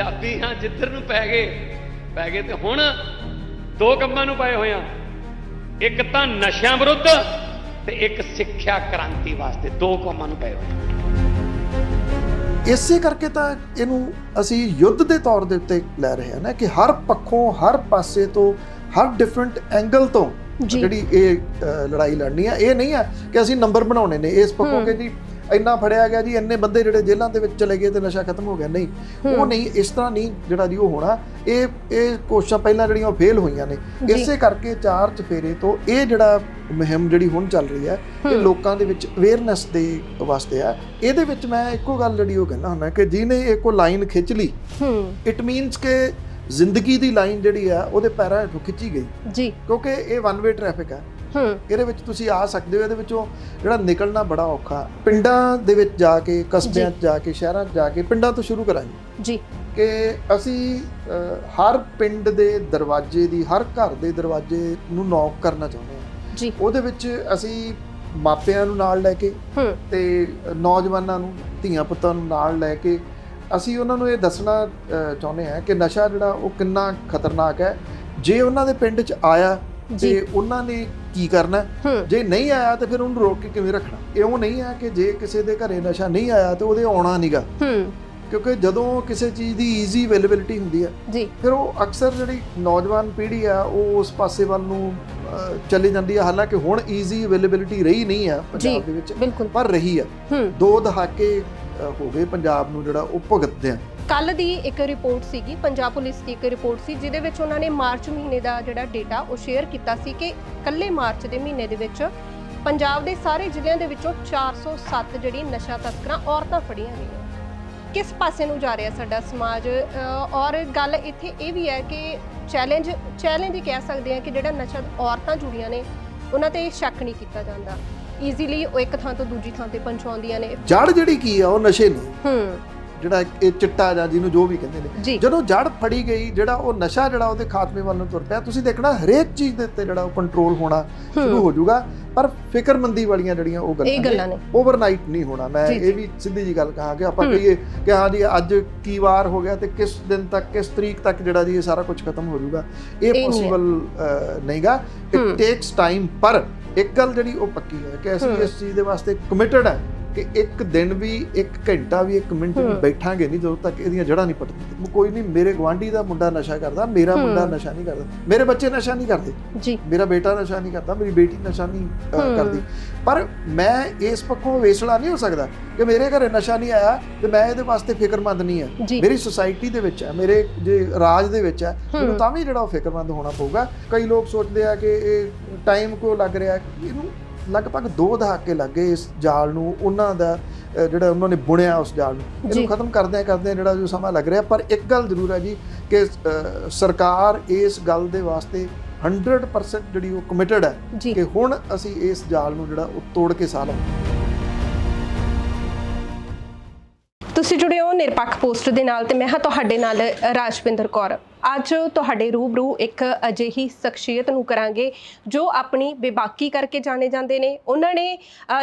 ਪੰਜਾਬੀ ਹਾਂ ਜਿੱਧਰ ਨੂੰ ਪੈ ਗਏ ਪੈ ਗਏ ਤੇ ਹੁਣ ਦੋ ਕੰਮਾਂ ਨੂੰ ਪਏ ਹੋਏ ਆ। ਇੱਕ ਤਾਂ ਨਸ਼ਿਆਂ ਵਿਰੁੱਧ ਤੇ ਇੱਕ ਸਿੱਖਿਆ ਕ੍ਰਾਂਤੀ ਵਾਸਤੇ ਦੋ ਕੰਮਾਂ ਨੂੰ ਪਏ ਹੋਏ ਇਸੇ ਕਰਕੇ ਤਾਂ ਇਹਨੂੰ ਅਸੀਂ ਯੁੱਧ ਦੇ ਤੌਰ ਦੇ ਉੱਤੇ ਲੈ ਰਹੇ ਹਾਂ ਨਾ ਕਿ ਹਰ ਪੱਖੋਂ ਹਰ ਪਾਸੇ ਤੋਂ ਹਰ ਡਿਫਰੈਂਟ ਐਂਗਲ ਤੋਂ। ਜਿਹੜੀ ਇਹ ਲੜਾਈ ਲੜਨੀ ਆ ਇਹ ਨਹੀਂ ਆ ਕਿ ਅਸੀਂ ਨੰਬਰ ਬਣਾਉਣੇ ਨੇ। ਇਸ ਪੱਖੋਂ ਕਿ ਜੀ ਇੰਨਾ ਫੜਿਆ ਗਿਆ ਜੀ ਇੰਨੇ ਬੰਦੇ ਜਿਹੜੇ ਜੇਲ੍ਹਾਂ ਦੇ ਵਿੱਚ ਚਲੇ ਗਏ ਤੇ ਨਸ਼ਾ ਖਤਮ ਹੋ ਗਿਆ। ਨਹੀਂ ਉਹ ਨਹੀਂ ਇਸ ਤਰ੍ਹਾਂ ਨਹੀਂ ਜਿਹੜਾ ਜੀ ਉਹ ਹੋਣਾ ਇਹ ਇਹ ਕੋਸ਼ਿਸ਼ਾਂ ਪਹਿਲਾਂ ਜਿਹੜੀਆਂ ਫੇਲ ਹੋਈਆਂ ਨੇ। ਇਸੇ ਕਰਕੇ ਚਾਰ ਚਫੇਰੇ ਤੋਂ ਇਹ ਜਿਹੜਾ ਮੁਹਿੰਮ ਜਿਹੜੀ ਹੁਣ ਚੱਲ ਰਹੀ ਹੈ ਇਹ ਲੋਕਾਂ ਦੇ ਵਿੱਚ ਅਵੇਅਰਨੈਸ ਦੇ ਵਾਸਤੇ ਆ। ਇਹਦੇ ਵਿੱਚ ਮੈਂ ਇੱਕੋ ਗੱਲ ਜਿਹੜੀ ਉਹ ਕਹਿੰਦਾ ਹੁੰਦਾ ਕਿ ਜਿਹਨੇ ਇਹ ਕੋ ਲਾਈਨ ਖਿੱਚ ਲਈ ਇਟ ਮੀਨਸ ਕਿ ਜ਼ਿੰਦਗੀ ਦੀ ਲਾਈਨ ਜਿਹੜੀ ਆ ਉਹਦੇ ਪੈਰਾਂ ਹੇਠੋਂ ਖਿੱਚੀ ਗਈ। ਜੀ। ਕਿਉਂਕਿ ਇਹ ਵਨ ਵੇ ਟ੍ਰੈਫਿਕ ਹੂੰ ਇਹਦੇ ਵਿੱਚ ਤੁਸੀਂ ਆ ਸਕਦੇ ਹੋ ਇਹਦੇ ਵਿੱਚੋਂ ਜਿਹੜਾ ਨਿਕਲਣਾ ਬੜਾ ਔਖਾ। ਪਿੰਡਾਂ ਦੇ ਵਿੱਚ ਜਾ ਕੇ ਕਸਬਿਆਂ 'ਚ ਜਾ ਕੇ ਸ਼ਹਿਰਾਂ 'ਚ ਜਾ ਕੇ ਪਿੰਡਾਂ ਤੋਂ ਸ਼ੁਰੂ ਕਰਾਂਗੇ। ਜੀ। ਕਿ ਅਸੀਂ ਹਰ ਪਿੰਡ ਦੇ ਦਰਵਾਜ਼ੇ ਦੀ ਹਰ ਘਰ ਦੇ ਦਰਵਾਜ਼ੇ ਨੂੰ ਨੌਕ ਕਰਨਾ ਚਾਹੁੰਦੇ ਹਾਂ। ਜੀ। ਉਹਦੇ ਵਿੱਚ ਅਸੀਂ ਮਾਪਿਆਂ ਨੂੰ ਨਾਲ ਲੈ ਕੇ ਤੇ ਨੌਜਵਾਨਾਂ ਨੂੰ ਧੀਆਂ ਪੁੱਤਾਂ ਨੂੰ ਨਾਲ ਲੈ ਕੇ ਅਸੀਂ ਉਹਨਾਂ ਨੂੰ ਇਹ ਦੱਸਣਾ ਚਾਹੁੰਦੇ ਹਾਂ ਕਿ ਨਸ਼ਾ ਜਿਹੜਾ ਉਹ ਕਿੰਨਾ ਖਤਰਨਾਕ ਹੈ। ਜੇ ਉਹਨਾਂ ਦੇ ਪਿੰਡ 'ਚ ਆਇਆ ਜੀ। ਤੇ ਉਹਨਾਂ ਨੇ ਕੀ ਕਰਨਾ? ਜੇ ਨਹੀਂ ਆਇਆ ਤੇ ਫਿਰ ਉਹਨੂੰ ਰੋਕ ਕੇ ਕਿਵੇਂ ਰੱਖਣਾ? ਇਉਂ ਨਹੀਂ ਹੈ ਕਿ ਜੇ ਕਿਸੇ ਦੇ ਘਰੇ ਨਸ਼ਾ ਨਹੀਂ ਆਇਆ ਤੇ ਉਹਦੇ ਆਉਣਾ ਨਹੀਂਗਾ ਕਿਉਂਕਿ ਜਦੋਂ ਕਿਸੇ ਚੀਜ਼ ਦੀ ਈਜ਼ੀ ਅਵੇਲੇਬਿਲਿਟੀ ਹੁੰਦੀ ਹੈ ਜੀ। ਫਿਰ ਉਹ ਅਕਸਰ ਜਿਹੜੀ ਨੌਜਵਾਨ ਪੀੜ੍ਹੀ ਆ ਉਹ ਉਸ ਪਾਸੇ ਵੱਲ ਨੂੰ ਚਲੀ ਜਾਂਦੀ ਹੈ ਹਾਲਾਂਕਿ ਹੁਣ ਈਜ਼ੀ ਅਵੇਲੇਬਿਲਿਟੀ ਰਹੀ ਨਹੀਂ ਆ ਪੰਜਾਬ ਦੇ ਵਿੱਚ ਪਰ ਰਹੀ ਆ। ਦੋ ਦਹਾਕੇ ਹੋ ਗਏ ਪੰਜਾਬ ਨੂੰ ਜਿਹੜਾ ਉਹ ਭੁਗਤਦੇ ਆ। ਕੱਲ ਦੀ ਇੱਕ ਰਿਪੋਰਟ ਸੀਗੀ ਪੰਜਾਬ ਪੁਲਿਸ ਦੀ ਇੱਕ ਰਿਪੋਰਟ ਸੀ ਜਿਹਦੇ ਵਿੱਚ ਉਹਨਾਂ ਨੇ ਮਾਰਚ ਮਹੀਨੇ ਦਾ ਜਿਹੜਾ ਡੇਟਾ ਉਹ ਸ਼ੇਅਰ ਕੀਤਾ ਸੀ ਕਿ ਕੱਲੇ ਮਾਰਚ ਦੇ ਮਹੀਨੇ ਦੇ ਵਿੱਚ ਪੰਜਾਬ ਦੇ ਸਾਰੇ ਜ਼ਿਲ੍ਹਿਆਂ ਦੇ ਵਿੱਚੋਂ 407 ਜਿਹੜੀ ਨਸ਼ਾ ਤਸਕਰਾਂ ਔਰਤਾਂ ਫੜੀਆਂ ਗਈਆਂ। ਕਿਸ ਪਾਸੇ ਨੂੰ ਜਾ ਰਿਹਾ ਸਾਡਾ ਸਮਾਜ? ਔਰ ਗੱਲ ਇੱਥੇ ਇਹ ਵੀ ਹੈ ਕਿ ਚੈਲੰਜ ਚੈਲੰਜ ਹੀ ਕਹਿ ਸਕਦੇ ਆ ਕਿ ਜਿਹੜਾ ਨਸ਼ਾ ਔਰਤਾਂ ਜੁੜੀਆਂ ਨੇ ਉਹਨਾਂ ਤੇ ਸ਼ੱਕ ਨਹੀਂ ਕੀਤਾ ਜਾਂਦਾ। ਈਜ਼ੀਲੀ ਉਹ ਇੱਕ ਥਾਂ ਤੋਂ ਦੂਜੀ ਥਾਂ ਤੇ ਪਹੁੰਚਾਉਂਦੀਆਂ ਨੇ। ਜੜ ਜਿਹੜੀ ਕੀ ਆ ਉਹ ਨਸ਼ੇ ਨੇ। ਹੂੰ। ਜਿਹੜਾ ਇਹ ਚਿੱਟਾ ਜਾਂ ਜਿਹਨੂੰ ਜੋ ਵੀ ਕਹਿੰਦੇ ਨੇ ਜਦੋਂ ਜੜ ਫੜੀ ਗਈ ਜਿਹੜਾ ਉਹ ਨਸ਼ਾ ਜਿਹੜਾ ਉਹਦੇ ਖਾਤਮੇ ਵੱਲ ਨੂੰ ਤੁਰ ਪਿਆ ਤੁਸੀਂ ਦੇਖਣਾ ਹਰੇਕ ਚੀਜ਼ ਦੇ ਉੱਤੇ ਜਿਹੜਾ ਉਹ ਕੰਟਰੋਲ ਹੋਣਾ ਸ਼ੁਰੂ ਹੋ ਜਾਊਗਾ ਪਰ ਫਿਕਰਮੰਦੀ ਵਾਲੀਆਂ ਜਿਹੜੀਆਂ ਉਹ ਗੱਲਾਂ ਨੇ। ਓਵਰਨਾਈਟ ਨਹੀਂ ਹੋਣਾ ਮੈਂ। ਇਹ ਵੀ ਸਿੱਧੀ ਜੀ ਗੱਲ ਕਹਾਂ ਕਿ ਆਪਾਂ। ਕਹੀਏ ਕਿ ਹਾਂ ਜੀ ਅੱਜ ਕੀ ਵਾਰ ਹੋ ਗਿਆ ਤੇ ਕਿਸ ਦਿਨ ਤੱਕ ਕਿਸ ਤਰੀਕ ਤੱਕ ਜਿਹੜਾ ਜੀ ਇਹ ਸਾਰਾ ਕੁਝ ਖਤਮ ਹੋ ਜਾਊਗਾ ਇਹ। ਪੋਸੀਬਲ ਨਹੀਂਗਾ। ਇਟ ਟੇਕਸ ਟਾਈਮ ਪਰ ਇੱਕ ਗੱਲ ਜਿਹੜੀ ਉਹ ਪੱਕੀ ਹੈ ਕਿ ਅਸੀਂ ਹੂੰ। ਇਸ ਚੀਜ਼ ਦੇ ਵਾਸਤੇ ਕਮਿਟਡ ਹੈ ਕਿ ਇੱਕ ਦਿਨ ਵੀ ਇੱਕ ਘੰਟਾ ਵੀ ਇੱਕ ਮਿੰਟ ਵੀ। ਬੈਠਾਂਗੇ ਨਹੀਂ ਜਦੋਂ ਤੱਕ ਇਹਦੀਆਂ ਜੜ੍ਹਾਂ ਨਹੀਂ ਪੱਟਦੀਆਂ ਕੋਈ ਨਹੀਂ ਮੇਰੇ ਗਵਾਂਢੀ ਦਾ ਮੁੰਡਾ ਨਸ਼ਾ ਕਰਦਾ ਮੇਰਾ। ਮੁੰਡਾ ਨਸ਼ਾ ਨਹੀਂ ਕਰਦਾ ਮੇਰੇ ਬੱਚੇ ਨਸ਼ਾ ਨਹੀਂ ਕਰਦੇ ਜੀ ਮੇਰਾ ਬੇਟਾ ਨਸ਼ਾ ਨਹੀਂ ਕਰਦਾ ਮੇਰੀ ਬੇਟੀ ਨਸ਼ਾ ਨਹੀਂ। ਕਰਦੀ ਪਰ ਮੈਂ ਇਸ ਪੱਖੋਂ ਵੇਸਲਾ ਨਹੀਂ ਹੋ ਸਕਦਾ ਕਿ ਮੇਰੇ ਘਰੇ ਨਸ਼ਾ ਨਹੀਂ ਆਇਆ ਤੇ ਮੈਂ ਇਹਦੇ ਵਾਸਤੇ ਫਿਕਰਮੰਦ ਨਹੀਂ ਹਾਂ ਮੇਰੀ ਸੁਸਾਇਟੀ ਦੇ ਵਿੱਚ ਹੈ ਮੇਰੇ ਜੇ ਰਾਜ ਦੇ ਵਿੱਚ ਹੈ ਮੈਨੂੰ। ਤਾਂ ਵੀ ਜਿਹੜਾ ਉਹ ਫਿਕਰਮੰਦ ਹੋਣਾ ਪਊਗਾ ਕਈ ਲੋਕ ਸੋਚਦੇ ਆ ਕਿ ਇਹ ਟਾਈਮ ਕੋ ਲੱਗ ਰਿਹਾ। ਇਹਨੂੰ ਲਗਭਗ ਦੋ ਦਹਾਕੇ ਲੱਗ ਇਸ ਜਾਲ ਨੂੰ ਉਹਨਾਂ ਦਾ ਜਿਹੜਾ ਉਹਨਾਂ ਨੇ ਬੁਣਿਆ ਉਸ ਜਾਲ ਨੂੰ। ਇਹਨੂੰ ਖਤਮ ਕਰਦਿਆਂ ਕਰਦਿਆਂ ਜਿਹੜਾ ਜੋ ਸਮਾਂ ਲੱਗ ਰਿਹਾ ਪਰ ਇੱਕ ਗੱਲ ਜ਼ਰੂਰ ਹੈ ਜੀ ਕਿ ਸਰਕਾਰ ਇਸ ਗੱਲ ਦੇ ਵਾਸਤੇ 100% ਜਿਹੜੀ ਉਹ ਕਮਿਟਡ ਹੈ ਕਿ ਹੁਣ ਅਸੀਂ ਇਸ ਜਾਲ ਨੂੰ ਜਿਹੜਾ ਉਹ ਤੋੜ ਕੇ ਸਾਹ ਲਵਾਂਗੇ। ਤੁਸੀਂ ਜੁੜੇ ਹੋ ਨਿਰਪੱਖ ਪੋਸਟ ਦੇ ਨਾਲ ਤੇ ਮੈਂ ਹਾਂ ਤੁਹਾਡੇ ਨਾਲ ਰਾਜਵਿੰਦਰ ਕੌਰ। ਅੱਜ ਤੁਹਾਡੇ ਰੂਬਰੂ ਇੱਕ ਅਜਿਹੀ ਸ਼ਖਸੀਅਤ ਨੂੰ ਕਰਾਂਗੇ ਜੋ ਆਪਣੀ ਬੇਬਾਕੀ ਕਰਕੇ ਜਾਣੇ ਜਾਂਦੇ ਨੇ। ਉਹਨਾਂ ਨੇ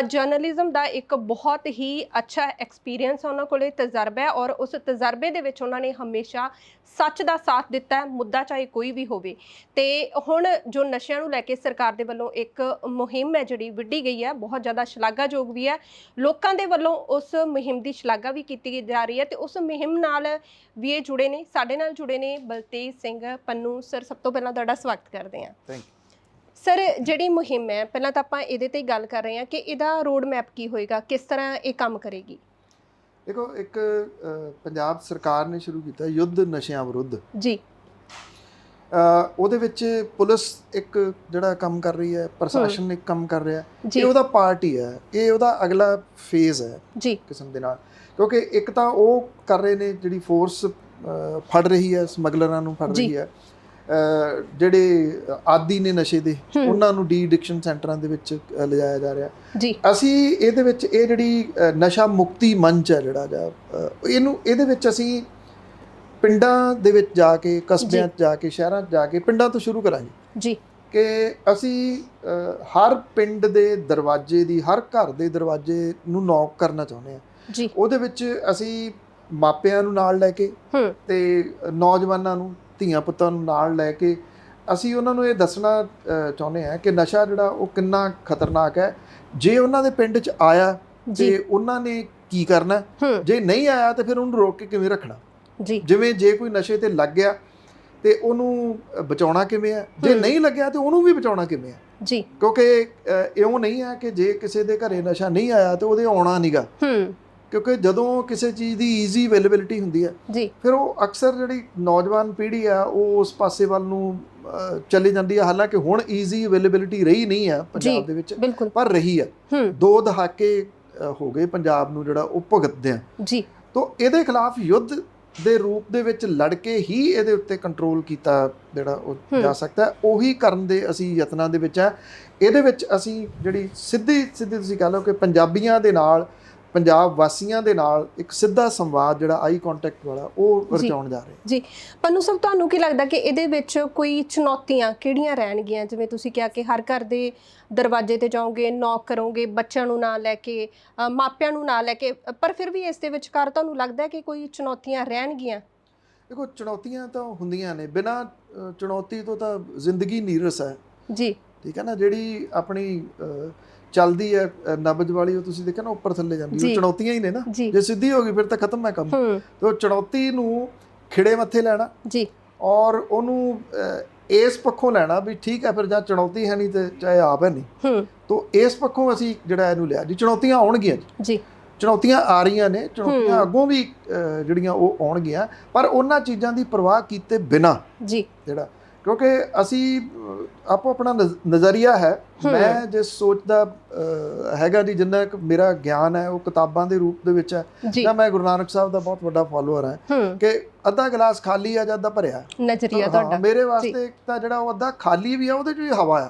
ਜਰਨਲਿਜ਼ਮ ਦਾ ਇੱਕ ਬਹੁਤ ਹੀ ਅੱਛਾ ਐਕਸਪੀਰੀਅੰਸ ਉਹਨਾਂ ਕੋਲੇ, ਤਜਰਬਾ ਹੈ ਔਰ ਉਸ ਤਜਰਬੇ ਦੇ ਵਿੱਚ ਉਹਨਾਂ ਨੇ ਹਮੇਸ਼ਾ ਸੱਚ ਦਾ ਸਾਥ ਦਿੱਤਾ ਹੈ, ਮੁੱਦਾ ਚਾਹੇ ਕੋਈ ਵੀ ਹੋਵੇ। ਤੇ ਹੁਣ ਜੋ ਨਸ਼ਿਆਂ ਨੂੰ ਲੈ ਕੇ ਸਰਕਾਰ ਦੇ ਵੱਲੋਂ ਇੱਕ ਮੁਹਿੰਮ ਹੈ ਜਿਹੜੀ ਵਿੱਢੀ ਗਈ ਹੈ, ਬਹੁਤ ਜ਼ਿਆਦਾ ਸ਼ਲਾਘਾਯੋਗ ਵੀ ਹੈ। ਲੋਕਾਂ ਦੇ ਵੱਲੋਂ ਉਸ ਮੁਹਿੰਮ ਦੀ ਸ਼ਲਾਘਾ ਵੀ ਕੀਤੀ ਜਾ ਰਹੀ ਹੈ ਤੇ ਉਸ ਮੁਹਿੰਮ ਨਾਲ ਵੀ ਇਹ ਜੁੜੇ ਨੇ, ਸਾਡੇ ਨਾਲ ਜੁੜੇ ਨੇ ਬਲਤੇਜ ਸਿੰਘ ਪੰਨੂ ਸਰ ਸਭ ਤੋਂ ਪਹਿਲਾਂ ਤੁਹਾਡਾ ਸਵਾਗਤ ਕਰਦੇ ਹਾਂ। ਥੈਂਕ ਸਰ ਜਿਹੜੀ ਮੁਹਿੰਮ ਹੈ ਪਹਿਲਾਂ ਤਾਂ ਆਪਾਂ ਇਹਦੇ ਤੇ ਹੀ ਗੱਲ ਕਰ ਰਹੇ ਹਾਂ ਕਿ ਇਹਦਾ ਰੋਡ ਮੈਪ ਕੀ ਹੋਏਗਾ ਕਿਸ ਤਰ੍ਹਾਂ ਇਹ ਕੰਮ ਕਰੇਗੀ? ਦੇਖੋ ਇੱਕ ਪੰਜਾਬ ਸਰਕਾਰ ਨੇ ਸ਼ੁਰੂ ਕੀਤਾ ਯੁੱਧ ਨਸ਼ਿਆਂ ਵਿਰੁੱਧ। ਜੀ। ਉਹਦੇ ਵਿੱਚ ਪੁਲਿਸ ਇੱਕ ਜਿਹੜਾ ਕੰਮ ਕਰ ਰਹੀ ਹੈ ਪ੍ਰਸ਼ਾਸਨ ਇੱਕ ਕੰਮ ਕਰ ਰਿਹਾ ਇਹ ਉਹਦਾ ਪਾਰਟ ਹੀ ਹੈ। ਇਹ ਉਹਦਾ ਅਗਲਾ ਫੇਜ਼ ਹੈ ਜੀ। ਕਿਸਮ ਦੇ ਨਾਲ। ਕਿਉਂਕਿ ਇੱਕ ਤਾਂ ਉਹ ਕਰ ਰਹੇ ਨੇ ਜਿਹੜੀ ਫੋਰਸ ਫੜ ਰਹੀ ਹੈ ਸਮਗਲਰਾਂ ਨੂੰ ਫੜ। ਰਹੀ ਹੈ। ਜਿਹੜੇ ਆਦੀ ਨੇ ਨਸ਼ੇ ਦੇ। ਉਹਨਾਂ ਨੂੰ ਡੀ ਐਡਿਕਸ਼ਨ ਸੈਂਟਰਾਂ ਦੇ ਵਿੱਚ ਲਿਜਾਇਆ ਜਾ ਰਿਹਾ। ਜੀ। ਅਸੀਂ ਇਹਦੇ ਵਿੱਚ ਇਹ ਜਿਹੜੀ ਨਸ਼ਾ ਮੁਕਤੀ ਮੰਚ ਹੈ ਜਿਹੜਾ ਜਾਂ ਇਹਨੂੰ ਇਹਦੇ ਵਿੱਚ ਅਸੀਂ ਪਿੰਡਾਂ ਦੇ ਵਿੱਚ ਜਾ ਕੇ ਕਸਬਿਆਂ 'ਚ ਜਾ ਕੇ ਸ਼ਹਿਰਾਂ 'ਚ ਜਾ ਕੇ ਪਿੰਡਾਂ ਤੋਂ ਸ਼ੁਰੂ ਕਰਾਂਗੇ। ਜੀ। ਕਿ ਅਸੀਂ ਹਰ ਪਿੰਡ ਦੇ ਦਰਵਾਜ਼ੇ ਦੀ ਹਰ ਘਰ ਦੇ ਦਰਵਾਜ਼ੇ ਨੂੰ ਨੌਕ ਕਰਨਾ ਚਾਹੁੰਦੇ ਹਾਂ। ਜੀ। ਉਹਦੇ ਵਿੱਚ ਅਸੀਂ ਮਾਪਿਆਂ ਨੂੰ ਨਾਲ ਲੈ ਕੇ ਤੇ ਨੌਜਵਾਨਾਂ ਨੂੰ ਧੀਆਂ ਪੁੱਤਾਂ ਨੂੰ ਨਾਲ ਲੈ ਕੇ ਅਸੀਂ ਉਹਨਾਂ ਨੂੰ ਇਹ ਦੱਸਣਾ ਚਾਹੁੰਦੇ ਹਾਂ ਕਿ ਨਸ਼ਾ ਜਿਹੜਾ ਉਹ ਕਿੰਨਾ ਖਤਰਨਾਕ ਹੈ। ਜੇ ਉਹਨਾਂ ਦੇ ਪਿੰਡ 'ਚ ਆਇਆ ਜੀ। ਤੇ ਉਹਨਾਂ ਨੇ ਕੀ ਕਰਨਾ? ਜੇ ਨਹੀਂ ਆਇਆ ਤੇ ਫਿਰ ਉਹਨੂੰ ਰੋਕ ਕੇ ਕਿਵੇਂ ਰੱਖਣਾ? ਜੀ। ਜਿਵੇਂ ਜੇ ਕੋਈ ਨਸ਼ੇ ਤੇ ਲੱਗ ਗਿਆ ਤੇ ਉਹਨੂੰ ਬਚਾਉਣਾ ਕਿਵੇਂ ਹੈ? ਜੇ। ਨਹੀਂ ਲੱਗਿਆ ਤੇ ਉਹਨੂੰ ਵੀ ਬਚਾਉਣਾ ਕਿਵੇਂ ਹੈ? ਜੀ। ਕਿਉਂਕਿ ਇਉਂ ਨਹੀਂ ਹੈ ਕਿ ਜੇ ਕਿਸੇ ਦੇ ਘਰੇ ਨਸ਼ਾ ਨਹੀਂ ਆਇਆ ਤੇ ਉਹਦੇ ਆਉਣਾ ਨਹੀਂਗਾ ਹੂੰ। ਕਿਉਂਕਿ ਜਦੋਂ ਕਿਸੇ ਚੀਜ਼ ਦੀ ਈਜ਼ੀ ਅਵੇਲੇਬਿਲਿਟੀ ਹੁੰਦੀ ਹੈ ਜੀ। ਫਿਰ ਉਹ ਅਕਸਰ ਜਿਹੜੀ ਨੌਜਵਾਨ ਪੀੜ੍ਹੀ ਆ ਉਹ ਉਸ ਪਾਸੇ ਵੱਲ ਨੂੰ ਚਲੀ ਜਾਂਦੀ ਹੈ ਹਾਲਾਂਕਿ ਹੁਣ ਈਜ਼ੀ ਅਵੇਲੇਬਿਲਿਟੀ ਰਹੀ ਨਹੀਂ ਜੀ। ਪੰਜਾਬ ਦੇ ਵਿੱਚ ਪਰ ਰਹੀ ਹੂੰ। ਦੋ ਦਹਾਕੇ ਹੋ ਗਏ ਪੰਜਾਬ ਨੂੰ ਜਿਹੜਾ ਉਹ ਭੁਗਤਦੇ ਆ। ਜੀ। ਤੋਂ ਇਹਦੇ ਖਿਲਾਫ ਯੁੱਧ ਦੇ ਰੂਪ ਦੇ ਵਿੱਚ ਲੜ ਕੇ ਹੀ ਇਹਦੇ ਉੱਤੇ ਕੰਟਰੋਲ ਕੀਤਾ ਜਿਹੜਾ ਉਹ। ਜਾ ਸਕਦਾ। ਉਹੀ ਕਰਨ ਦੇ ਅਸੀਂ ਯਤਨਾਂ ਦੇ ਵਿੱਚ ਆ। ਇਹਦੇ ਵਿੱਚ ਅਸੀਂ ਜਿਹੜੀ ਸਿੱਧੀ ਸਿੱਧੀ ਤੁਸੀਂ ਕਹ ਲਓ ਕਿ ਪੰਜਾਬੀਆਂ ਦੇ ਨਾਲ ਪੰਜਾਬ ਵਾਸੀਆਂ ਦੇ ਨਾਲ ਇੱਕ ਸਿੱਧਾ ਸੰਵਾਦ ਜਿਹੜਾ ਆਈ ਕੰਟੈਕਟ ਵਾਲਾ ਉਹ। ਰਚਾਉਣ ਜਾ ਰਹੇ ਜੀ। ਪੰਨੂ ਸਾਹਿਬ ਤੁਹਾਨੂੰ ਕੀ ਲੱਗਦਾ ਕਿ ਇਹਦੇ ਵਿੱਚ ਕੋਈ ਚੁਣੌਤੀਆਂ ਕਿਹੜੀਆਂ ਰਹਿਣਗੀਆਂ? ਜਿਵੇਂ ਤੁਸੀਂ ਕਿਹਾ ਕਿ ਹਰ ਘਰ ਦੇ ਦਰਵਾਜ਼ੇ ਤੇ ਜਾਓਗੇ ਨੌਕ ਕਰੋਗੇ ਬੱਚਿਆਂ ਨੂੰ ਨਾਲ ਲੈ ਕੇ ਮਾਪਿਆਂ ਨੂੰ ਨਾਲ ਲੈ ਕੇ ਪਰ ਫਿਰ ਵੀ ਇਸ ਦੇ ਵਿਚਕਾਰ ਤੁਹਾਨੂੰ ਲੱਗਦਾ ਹੈ ਕਿ ਕੋਈ ਚੁਣੌਤੀਆਂ ਰਹਿਣਗੀਆਂ? ਦੇਖੋ ਚੁਣੌਤੀਆਂ ਤਾਂ ਹੁੰਦੀਆਂ ਨੇ। ਬਿਨਾਂ ਚੁਣੌਤੀ ਤੋਂ ਤਾਂ ਜ਼ਿੰਦਗੀ ਨੀਰਸ ਹੈ। ਜੀ। ਠੀਕ ਹੈ ਨਾ? ਜਿਹੜੀ ਆਪਣੀ ਚੱਲਦੀ ਹੈ ਨਬਜ ਵਾਲੀ ਉਹ ਤੁਸੀਂ ਦੇਖਿਆ ਨਾ ਉੱਪਰ ਥੱਲੇ ਜਾਂਦੀ। ਉਹ ਚੁਣੌਤੀਆਂ ਹੀ ਨੇ ਨਾ। ਜੀ। ਸਿੱਧੀ ਹੋ ਗਈ ਫਿਰ ਤਾਂ ਖਤਮ ਹੈ ਕੰਮ। ਤੇ ਉਹ ਚੁਣੌਤੀ ਨੂੰ ਖਿੜੇ ਮੱਥੇ ਲੈਣਾ। ਜੀ। ਔਰ ਉਹਨੂੰ ਇਸ ਪੱਖੋਂ ਲੈਣਾ ਵੀ ਠੀਕ ਹੈ ਫਿਰ ਜਾਂ ਚੁਣੌਤੀ ਹੈ ਨਹੀਂ ਤੇ ਚਾਹੇ ਆਪ ਹੈ ਨਹੀਂ। ਹੂੰ। ਤੋਂ ਇਸ ਪੱਖੋਂ ਅਸੀਂ ਜਿਹੜਾ ਇਹਨੂੰ ਲਿਆ। ਜੀ ਚੁਣੌਤੀਆਂ ਆਉਣਗੀਆਂ ਜੀ। ਜੀ। ਚੁਣੌਤੀਆਂ ਆ ਰਹੀਆਂ ਨੇ। ਚੁਣੌਤੀਆਂ। ਅੱਗੋਂ ਵੀ ਜਿਹੜੀਆਂ ਉਹ ਆਉਣਗੀਆਂ। ਪਰ ਉਹਨਾਂ ਚੀਜ਼ਾਂ ਦੀ ਪਰਵਾਹ ਕੀਤੇ ਬਿਨਾ ਜੀ। ਜਿਹੜਾ। ਕਿਉਂਕਿ ਅਸੀਂ ਆਪੋ ਆਪਣਾ ਨਜ਼- ਨਜ਼ਰੀਆ ਹੂੰ। ਮੈਂ ਜਿਸ ਸੋਚ ਦਾ ਅਹ, ਹੈਗਾ ਜੀ ਜਿੰਨਾ ਮੇਰਾ ਗਿਆਨ ਹੈ ਉਹ ਕਿਤਾਬਾਂ ਦੇ ਰੂਪ ਦੇ ਵਿੱਚ ਹੈ ਜੀ। ਜਾਂ ਮੈਂ ਗੁਰੂ ਨਾਨਕ ਸਾਹਿਬ ਦਾ ਬਹੁਤ ਵੱਡਾ ਫਾਲੋਅਰ ਹਾਂ। ਕਿ ਅੱਧਾ ਗਲਾਸ ਖਾਲੀ ਆ ਜਾਂ ਅੱਧਾ ਭਰਿਆ। ਨਜ਼ਰੀਆ ਤੁਹਾਡਾ। ਮੇਰੇ ਵਾਸਤੇ ਤਾਂ ਜਿਹੜਾ ਉਹ ਅੱਧਾ ਖਾਲੀ ਵੀ ਆ ਉਹਦੇ 'ਚ ਵੀ ਹਵਾ ਆ।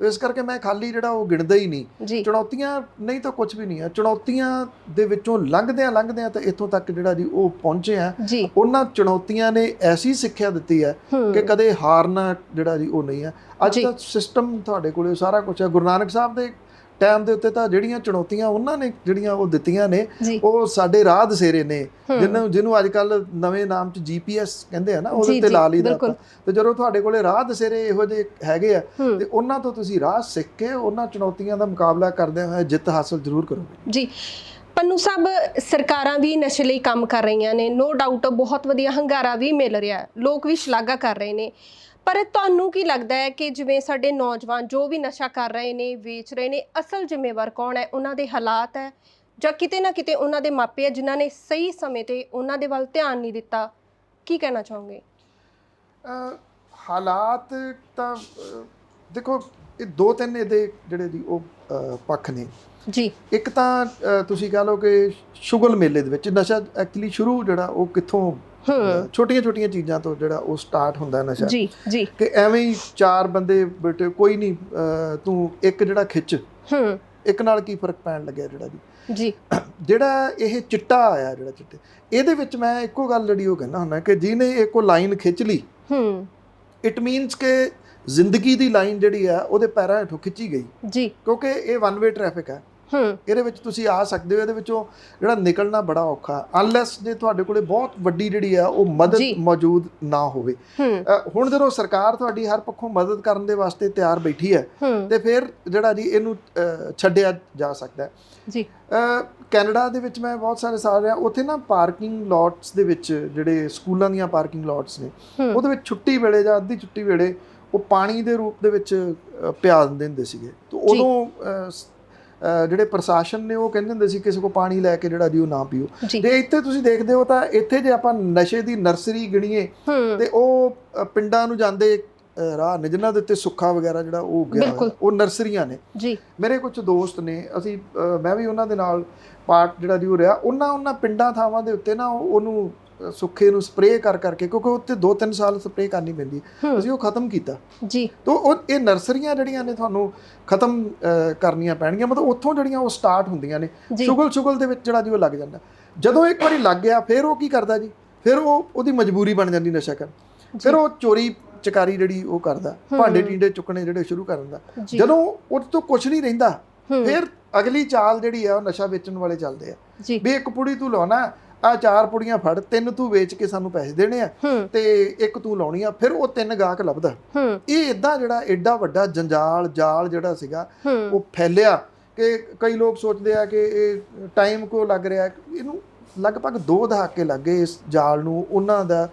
ਤੇ ਇਸ ਕਰਕੇ ਮੈਂ ਖਾਲੀ ਜਿਹੜਾ ਉਹ ਗਿਣਦਾ ਹੀ ਨਹੀਂ। ਜੀ। ਚੁਣੌਤੀਆਂ ਨਹੀਂ ਤਾਂ ਕੁਝ ਵੀ ਨਹੀਂ ਆ। ਚੁਣੌਤੀਆਂ ਦੇ ਵਿੱਚੋਂ ਲੰਘਦਿਆਂ ਲੰਘਦਿਆਂ ਤਾਂ ਇੱਥੋਂ ਤੱਕ ਜਿਹੜਾ ਜੀ ਉਹ ਪਹੁੰਚੇ ਆ। ਜੀ। ਉਹਨਾਂ ਚੁਣੌਤੀਆਂ ਨੇ ਐਸੀ ਸਿੱਖਿਆ ਦਿੱਤੀ ਹੈ ਹੂੰ। ਕਿ ਕਦੇ ਹਾਰਨਾ ਜਿਹੜਾ ਜੀ ਉਹ ਨਹੀਂ ਹੈ ਅੱਜ। ਤਾਂ ਸਿਸਟਮ ਤੁਹਾਡੇ ਕੋਲੇ ਸਾਰਾ ਕੁਝ ਹੈ। ਗੁਰੂ ਨਾਨਕ ਸਾਹਿਬ ਦੇ ਟਾਈਮ ਦੇ ਉੱਤੇ ਤਾਂ ਜਿਹੜੀਆਂ ਚੁਣੌਤੀਆਂ ਉਹਨਾਂ ਨੇ ਜਿਹੜੀਆਂ ਉਹ ਦਿੱਤੀਆਂ ਨੇ ਉਹ ਸਾਡੇ ਰਾਹ ਦਸੇਰੇ ਨੇ। ਜਿਹਨੂੰ ਜਿਹਨੂੰ ਅੱਜ ਕੱਲ ਨਵੇਂ ਨਾਮ ਚ ਜੀਪੀਐਸ ਕਹਿੰਦੇ ਆ ਨਾ ਉਹਦੇ ਤੇ ਲਾ ਲਈਦਾ। ਤੇ ਜਦੋਂ ਤੁਹਾਡੇ ਕੋਲੇ ਰਾਹ ਦਸੇਰੇ ਇਹੋ ਜਿਹੇ ਹੈਗੇ ਆ ਤੇ ਉਹਨਾਂ ਤੋਂ ਤੁਸੀਂ ਰਾਹ ਸਿੱਖ ਕੇ ਉਹਨਾਂ ਚੁਣੌਤੀਆਂ ਦਾ ਮੁਕਾਬਲਾ ਕਰਦੇ ਹੋਏ ਜਿੱਤ ਹਾਸਲ ਜ਼ਰੂਰ ਕਰੋਗੇ। ਜੀ। ਪੰਨੂ ਸਾਹਿਬ, ਸਰਕਾਰਾਂ ਵੀ ਨਸ਼ੇ ਲਈ ਕੰਮ ਕਰ ਰਹੀਆਂ ਨੇ। ਨੋ ਡਾਊਟ ਬਹੁਤ ਵਧੀਆ ਹੰਗਾਰਾ ਵੀ ਮਿਲ ਰਿਹਾ ਹੈ। ਲੋਕ ਵੀ ਸ਼ਲਾਘਾ ਕਰ ਰਹੇ ਨੇ। ਪਰ ਤੁਹਾਨੂੰ ਕੀ ਲੱਗਦਾ ਹੈ ਕਿ ਜਿਵੇਂ ਸਾਡੇ ਨੌਜਵਾਨ ਜੋ ਵੀ ਨਸ਼ਾ ਕਰ ਰਹੇ ਨੇ, ਵੇਚ ਰਹੇ ਨੇ, ਅਸਲ ਜ਼ਿੰਮੇਵਾਰ ਕੌਣ ਹੈ? ਉਹਨਾਂ ਦੇ ਹਾਲਾਤ ਹੈ ਜਾਂ ਕਿਤੇ ਨਾ ਕਿਤੇ ਉਹਨਾਂ ਦੇ ਮਾਪੇ ਹੈ ਜਿਨ੍ਹਾਂ ਨੇ ਸਹੀ ਸਮੇਂ ਤੇ ਉਹਨਾਂ ਦੇ ਵੱਲ ਧਿਆਨ ਨਹੀਂ ਦਿੱਤਾ? ਕੀ ਕਹਿਣਾ ਚਾਹੋਗੇ? ਹਾਲਾਤ ਤਾਂ ਦੇਖੋ, ਇਹ ਦੋ ਤਿੰਨ ਇਹਦੇ ਜਿਹੜੇ ਦੀ ਉਹ ਪੱਖ ਨੇ। ਜੀ। ਇੱਕ ਤਾਂ ਤੁਸੀਂ ਕਹ ਲਓ ਕਿ ਸ਼ੁਗਲ ਮੇਲੇ ਦੇ ਵਿੱਚ ਨਸ਼ਾ ਐਕਚੁਅਲੀ ਸ਼ੁਰੂ ਜਿਹੜਾ ਉਹ ਕਿੱਥੋਂ ਹੂੰ। ਛੋਟੀਆਂ ਛੋਟੀਆਂ ਚੀਜ਼ਾਂ ਤੋਂ ਜਿਹੜਾ ਉਹ ਸਟਾਰਟ ਹੁੰਦਾ ਨਸ਼ਾ। ਜੀ ਜੀ। ਕਿ ਐਵੇਂ ਹੀ ਚਾਰ ਬੰਦੇ ਬੇਟੇ ਕੋਈ ਨਹੀਂ ਤੂੰ ਇੱਕ ਜਿਹੜਾ ਖਿੱਚ। ਹੂੰ। ਇੱਕ ਨਾਲ ਕੀ ਫ਼ਰਕ ਪੈਣ ਲੱਗਿਆ ਜਿਹੜਾ ਜੀ ਜੀ। ਜਿਹੜਾ ਇਹ ਚਿੱਟਾ ਆਇਆ ਜਿਹੜਾ ਚਿੱਟੇ ਇਹਦੇ ਵਿੱਚ ਮੈਂ ਇੱਕੋ ਗੱਲ ਜਿਹੜੀ ਉਹ ਕਹਿੰਦਾ ਹੁੰਦਾ ਕਿ ਜਿਹਨੇ ਇੱਕੋ ਲਾਈਨ ਖਿੱਚ ਲਈ ਹੂੰ। ਇਟ ਮੀਨਸ ਕਿ ਜ਼ਿੰਦਗੀ ਦੀ ਲਾਈਨ ਜਿਹੜੀ ਆ ਉਹਦੇ ਪੈਰਾਂ ਹੇਠੋਂ ਖਿੱਚੀ ਗਈ। ਜੀ। ਕਿਉਂਕਿ ਇਹ ਵਨ ਵੇ ਟ੍ਰੈਫਿਕ ਹੂੰ ਇਹਦੇ ਵਿੱਚ ਤੁਸੀਂ ਆ ਸਕਦੇ ਹੋ ਇਹਦੇ ਵਿੱਚੋਂ ਜਿਹੜਾ ਨਿਕਲਣਾ ਬੜਾ ਔਖਾ ਅਨਲੈਸ ਜੇ ਤੁਹਾਡੇ ਕੋਲੇ ਬਹੁਤ ਵੱਡੀ ਜਿਹੜੀ ਆ ਉਹ ਮਦਦ। ਮੌਜੂਦ ਨਾ ਹੋਵੇ। ਹੁਣ ਜਦੋਂ ਸਰਕਾਰ ਤੁਹਾਡੀ ਹਰ ਪੱਖੋਂ ਮਦਦ ਕਰਨ ਦੇ ਵਾਸਤੇ ਤਿਆਰ ਬੈਠੀ ਹੈ ਤੇ ਫਿਰ ਜਿਹੜਾ ਜੀ ਇਹਨੂੰ ਛੱਡਿਆ ਜਾ ਸਕਦਾ ਹੈ। ਜੀ। ਕੈਨੇਡਾ ਦੇ ਵਿੱਚ ਮੈਂ ਬਹੁਤ ਸਾਰੇ ਸਾਲ ਰਿਹਾ ਉੱਥੇ ਨਾ ਪਾਰਕਿੰਗ ਲਾਟਸ ਦੇ ਵਿੱਚ ਜਿਹੜੇ ਸਕੂਲਾਂ ਦੀਆਂ ਪਾਰਕਿੰਗ ਲਾਟਸ ਨੇ ਉਹਦੇ ਵਿੱਚ ਛੁੱਟੀ ਵੇਲੇ ਜਾਂ ਅੱਧੀ ਛੁੱਟੀ ਵੇਲੇ ਉਹ ਪਾਣੀ ਦੇ ਰੂਪ ਦੇ ਵਿੱਚ ਪਿਆ ਦਿੰਦੇ ਹੁੰਦੇ ਸੀਗੇ। ਤੇ। ਉਦੋਂ ਜਿਹੜੇ ਪ੍ਰਸ਼ਾਸਨ ਨੇ ਉਹ ਕਹਿੰਦੇ ਹੁੰਦੇ ਸੀ ਕਿਸੇ ਕੋ ਪਾਣੀ ਲੈ ਕੇ ਜਿਹੜਾ ਜੀ ਉਹ ਨਾ ਪੀਓ। ਜੇ। ਇੱਥੇ ਤੁਸੀਂ ਦੇਖਦੇ ਹੋ ਤਾਂ ਇੱਥੇ ਜੇ ਆਪਾਂ ਨਸ਼ੇ ਦੀ ਨਰਸਰੀ ਗਿਣੀਏ ਤੇ ਉਹ ਪਿੰਡਾਂ ਨੂੰ ਜਾਂਦੇ ਰਾਹ ਨੇ ਜਿਨ੍ਹਾਂ ਦੇ ਉੱਤੇ ਸੁੱਖਾ ਵਗੈਰਾ ਜਿਹੜਾ ਉਹ। ਹੋਇਆ, ਉਹ ਨਰਸਰੀਆਂ ਨੇ। ਜੀ। ਮੇਰੇ ਕੁਝ ਦੋਸਤ ਨੇ ਅਸੀਂ ਮੈਂ ਵੀ ਉਹਨਾਂ ਦੇ ਨਾਲ ਪਾਰਟ ਜਿਹੜਾ ਜੀ ਉਹ ਰਿਹਾ ਉਹਨਾਂ ਉਹਨਾਂ ਪਿੰਡਾਂ ਥਾਵਾਂ ਦੇ ਉੱਤੇ ਨਾ ਉਹ- ਉਹਨੂੰ ਸੁੱਖੇ ਨੂੰ ਸਪਰੇਅ ਕਰ ਕਰਕੇ ਕਿਉਂਕਿ ਉੱਤੇ 2-3 ਸਾਲ ਸਪਰੇਅ ਕਰਨੀ ਪੈਂਦੀ ਹੂੰ। ਅਸੀਂ ਉਹ ਖਤਮ ਕੀਤਾ। ਜੀ। ਤੋ ਉਹ ਇਹ ਨਰਸਰੀਆਂ ਜਿਹੜੀਆਂ ਨੇ ਤੁਹਾਨੂੰ ਖਤਮ ਕਰਨੀਆਂ ਪੈਣਗੀਆਂ ਮਤਲਬ ਉੱਥੋਂ ਜਿਹੜੀਆਂ ਉਹ ਸਟਾਰਟ ਹੁੰਦੀਆਂ ਨੇ। ਸ਼ੁਗਲ ਸ਼ੁਗਲ ਦੇ ਵਿੱਚ ਜਿਹੜਾ ਜੀ ਉਹ ਲੱਗ ਜਾਂਦਾ। ਜਦੋਂ ਇੱਕ ਵਾਰੀ ਲੱਗ ਗਿਆ ਫਿਰ ਉਹ ਕੀ ਕਰਦਾ ਜੀ? ਫਿਰ ਉਹ ਉਹਦੀ ਮਜਬੂਰੀ ਬਣ ਜਾਂਦੀ ਨਸ਼ਾ ਕਰਨ। ਫਿਰ ਉਹ ਚੋਰੀ ਚਕਾਰੀ ਜਿਹੜੀ ਉਹ ਕਰਦਾ ਭਾਂਡੇ ਟੀਂਡੇ ਚੁੱਕਣੇ ਜਿਹੜੇ ਸ਼ੁਰੂ ਕਰ ਦਿੰਦਾ। ਜਦੋਂ ਉਹ ਤੋਂ ਕੁਝ ਨਹੀਂ ਰਹਿੰਦਾ ਫਿਰ ਅਗਲੀ ਚਾਲ ਜਿਹੜੀ ਆ ਉਹ ਨਸ਼ਾ ਵੇਚਣ ਵਾਲੇ ਚੱਲਦੇ ਆ। ਵੀ ਇੱਕ ਪੁੜੀ ਤੂੰ ਲਾਉਣਾ ਆ ਚਾਰ ਪੁੜੀਆਂ ਫੜ ਤਿੰਨ ਤੂੰ ਵੇਚ ਕੇ ਸਾਨੂੰ ਪੈਸੇ ਦੇਣੇ ਆ ਤੇ ਇੱਕ ਤੂੰ ਲਾਉਣੀ ਆ ਫਿਰ ਉਹ ਤਿੰਨ ਗਾਹਕ ਲੱਭਦਾ। ਇਹ ਇਦਾਂ ਜਿਹੜਾ ਐਡਾ ਵੱਡਾ ਜੰਜਾਲ ਜਾਲ ਜਿਹੜਾ ਸੀਗਾ ਉਹ ਫੈਲਿਆ ਕਿ ਕਈ ਲੋਕ ਸੋਚਦੇ ਆ ਕਿ ਇਹ ਟਾਈਮ ਕੋ ਲੱਗ ਰਿਹਾ ਇਹਨੂੰ ਲਗਭਗ 2 ਦਹਾਕੇ ਲੱਗੇ ਇਸ ਜਾਲ ਨੂੰ ਉਹਨਾਂ ਦਾ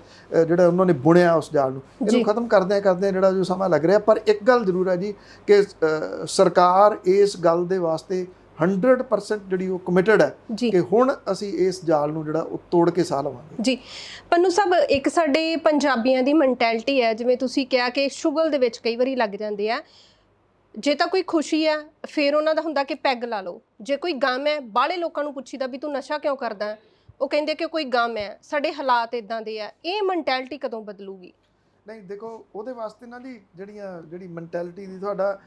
ਜਿਹੜਾ ਉਹਨਾਂ ਨੇ ਬੁਣਿਆ ਉਸ ਜਾਲ ਨੂੰ। ਇਹਨੂੰ ਖਤਮ ਕਰਦਿਆਂ ਕਰਦਿਆਂ ਜਿਹੜਾ ਜੋ ਸਮਾਂ ਲੱਗ ਰਿਹਾ ਪਰ ਇੱਕ ਗੱਲ ਜ਼ਰੂਰ ਹੈ ਜੀ ਕਿ ਸਰਕਾਰ ਇਸ ਗੱਲ ਦੇ ਵਾਸਤੇ 100% ਜਿਹੜੀ ਉਹ ਕਮਿਟਡ ਹੈ ਕਿ ਹੁਣ ਅਸੀਂ ਇਸ ਜਾਲ ਨੂੰ ਜਿਹੜਾ ਉਹ ਤੋੜ ਕੇ ਸਾਹ ਲਵਾਂਗੇ। ਜੀ। ਪੰਨੂ ਸਾਹਿਬ ਇੱਕ ਸਾਡੇ ਪੰਜਾਬੀਆਂ ਦੀ ਮੈਂਟੈਲਿਟੀ ਹੈ ਜਿਵੇਂ ਤੁਸੀਂ ਕਿਹਾ ਕਿ ਸ਼ੁਗਲ ਦੇ ਵਿੱਚ ਕਈ ਵਾਰੀ ਲੱਗ ਜਾਂਦੇ ਆ। ਜੇ ਤਾਂ ਕੋਈ ਖੁਸ਼ੀ ਹੈ ਫਿਰ ਉਹਨਾਂ ਦਾ ਹੁੰਦਾ ਕਿ ਪੈਗ ਲਾ ਲਓ। ਜੇ ਕੋਈ ਗਮ ਹੈ ਬਾਹਲੇ ਲੋਕਾਂ ਨੂੰ ਪੁੱਛੀਦਾ ਵੀ ਤੂੰ ਨਸ਼ਾ ਕਿਉਂ ਕਰਦਾ? ਉਹ ਕਹਿੰਦੇ ਕਿ ਕੋਈ ਗਮ ਹੈ ਸਾਡੇ ਹਾਲਾਤ ਇਦਾਂ ਦੇ ਆ। ਇਹ ਮੈਂਟੈਲਿਟੀ ਕਦੋਂ ਬਦਲੂਗੀ? ਨਹੀਂ ਦੇਖੋ ਉਹਦੇ ਵਾਸਤੇ ਨਾ ਦੀ ਜਿਹੜੀਆਂ ਜਿਹੜੀ ਮੈਂਟੈਲਿਟੀ ਦੀ ਤੁਹਾਡਾ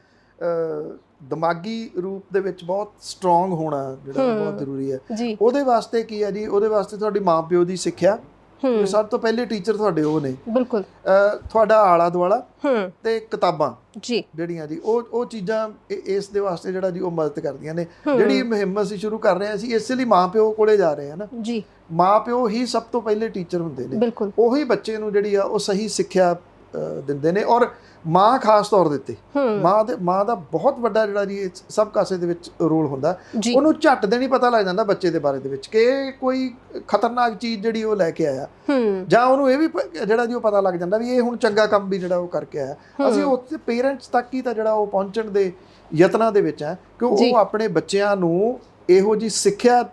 ਦਿਮਾਗੀ ਰੂਪ ਦੇ ਵਿੱਚ ਬਹੁਤ ਸਟਰੋਂਗ ਹੋਣਾ ਜਿਹੜਾ ਬਹੁਤ ਜ਼ਰੂਰੀ ਹੈ। ਉਹਦੇ ਵਾਸਤੇ ਕੀ ਹੈ ਜੀ? ਉਹਦੇ ਵਾਸਤੇ ਤੁਹਾਡੀ ਮਾਪਿਓ ਦੀ ਸਿੱਖਿਆ। ਹੂੰ ਸਭ ਤੋਂ ਪਹਿਲੇ ਟੀਚਰ ਤੁਹਾਡੇ ਉਹ ਨੇ। ਬਿਲਕੁਲ। ਤੁਹਾਡਾ ਆਲਾ ਦੁਆਲਾ ਹੂੰ ਤੇ ਕਿਤਾਬਾਂ। ਜੀ। ਜਿਹੜੀਆਂ ਜੀ ਉਹ ਉਹ ਚੀਜ਼ਾਂ ਇਸ ਦੇ ਵਾਸਤੇ ਜਿਹੜਾ ਜੀ ਉਹ ਮਦਦ ਕਰਦੀਆਂ ਨੇ। ਜਿਹੜੀ ਮੁਹਿੰਮ ਅਸੀਂ ਸ਼ੁਰੂ ਕਰ ਰਹੇ ਹਾਂ ਅਸੀਂ ਇਸੇ ਲਈ ਮਾਪਿਓ ਕੋਲੇ ਜਾ ਰਹੇ ਹਾਂ ਨਾ। ਜੀ। ਮਾਪਿਓ ਹੀ ਸਭ ਤੋਂ ਪਹਿਲੇ ਟੀਚਰ ਹੁੰਦੇ ਨੇ। ਬਿਲਕੁਲ। ਉਹੀ ਬੱਚੇ ਨੂੰ ਜਿਹੜੀ ਆ ਉਹ ਸਹੀ ਸਿੱਖਿਆ ਦਿੰਦੇ ਨੇ ਔਰ ਮਾਂ ਖਾਸ ਤੌਰ ਦੇ ਉੱਤੇ। ਮਾਂ ਦੇ ਮਾਂ ਦਾ ਬਹੁਤ ਵੱਡਾ ਜਿਹੜਾ ਜੀ ਸਭ ਕਾਸੇ ਦੇ ਵਿੱਚ ਰੋਲ ਹੁੰਦਾ। ਉਹਨੂੰ ਝੱਟ ਦੇ ਨਹੀਂ ਪਤਾ ਲੱਗ ਜਾਂਦਾ ਬੱਚੇ ਦੇ ਬਾਰੇ ਦੇ ਵਿੱਚ ਕਿ ਕੋਈ ਖਤਰਨਾਕ ਚੀਜ਼ ਜਿਹੜੀ ਉਹ ਲੈ ਕੇ ਆਇਆ। ਜਾਂ ਉਹਨੂੰ ਇਹ ਵੀ ਜਿਹੜਾ ਜੀ ਉਹ ਪਤਾ ਲੱਗ ਜਾਂਦਾ ਵੀ ਇਹ ਹੁਣ ਚੰਗਾ ਕੰਮ ਵੀ ਜਿਹੜਾ ਉਹ ਕਰਕੇ ਆਇਆ। ਅਸੀਂ ਉੱਥੇ ਪੇਰੈਂਟਸ ਤੱਕ ਹੀ ਤਾਂ ਜਿਹੜਾ ਉਹ ਪਹੁੰਚਣ ਦੇ ਯਤਨਾਂ ਦੇ ਵਿੱਚ ਹੈ ਕਿ। ਉਹ ਆਪਣੇ ਬੱਚਿਆਂ ਨੂੰ ਇਹੋ ਜੀ ਸਿੱਖਿਆ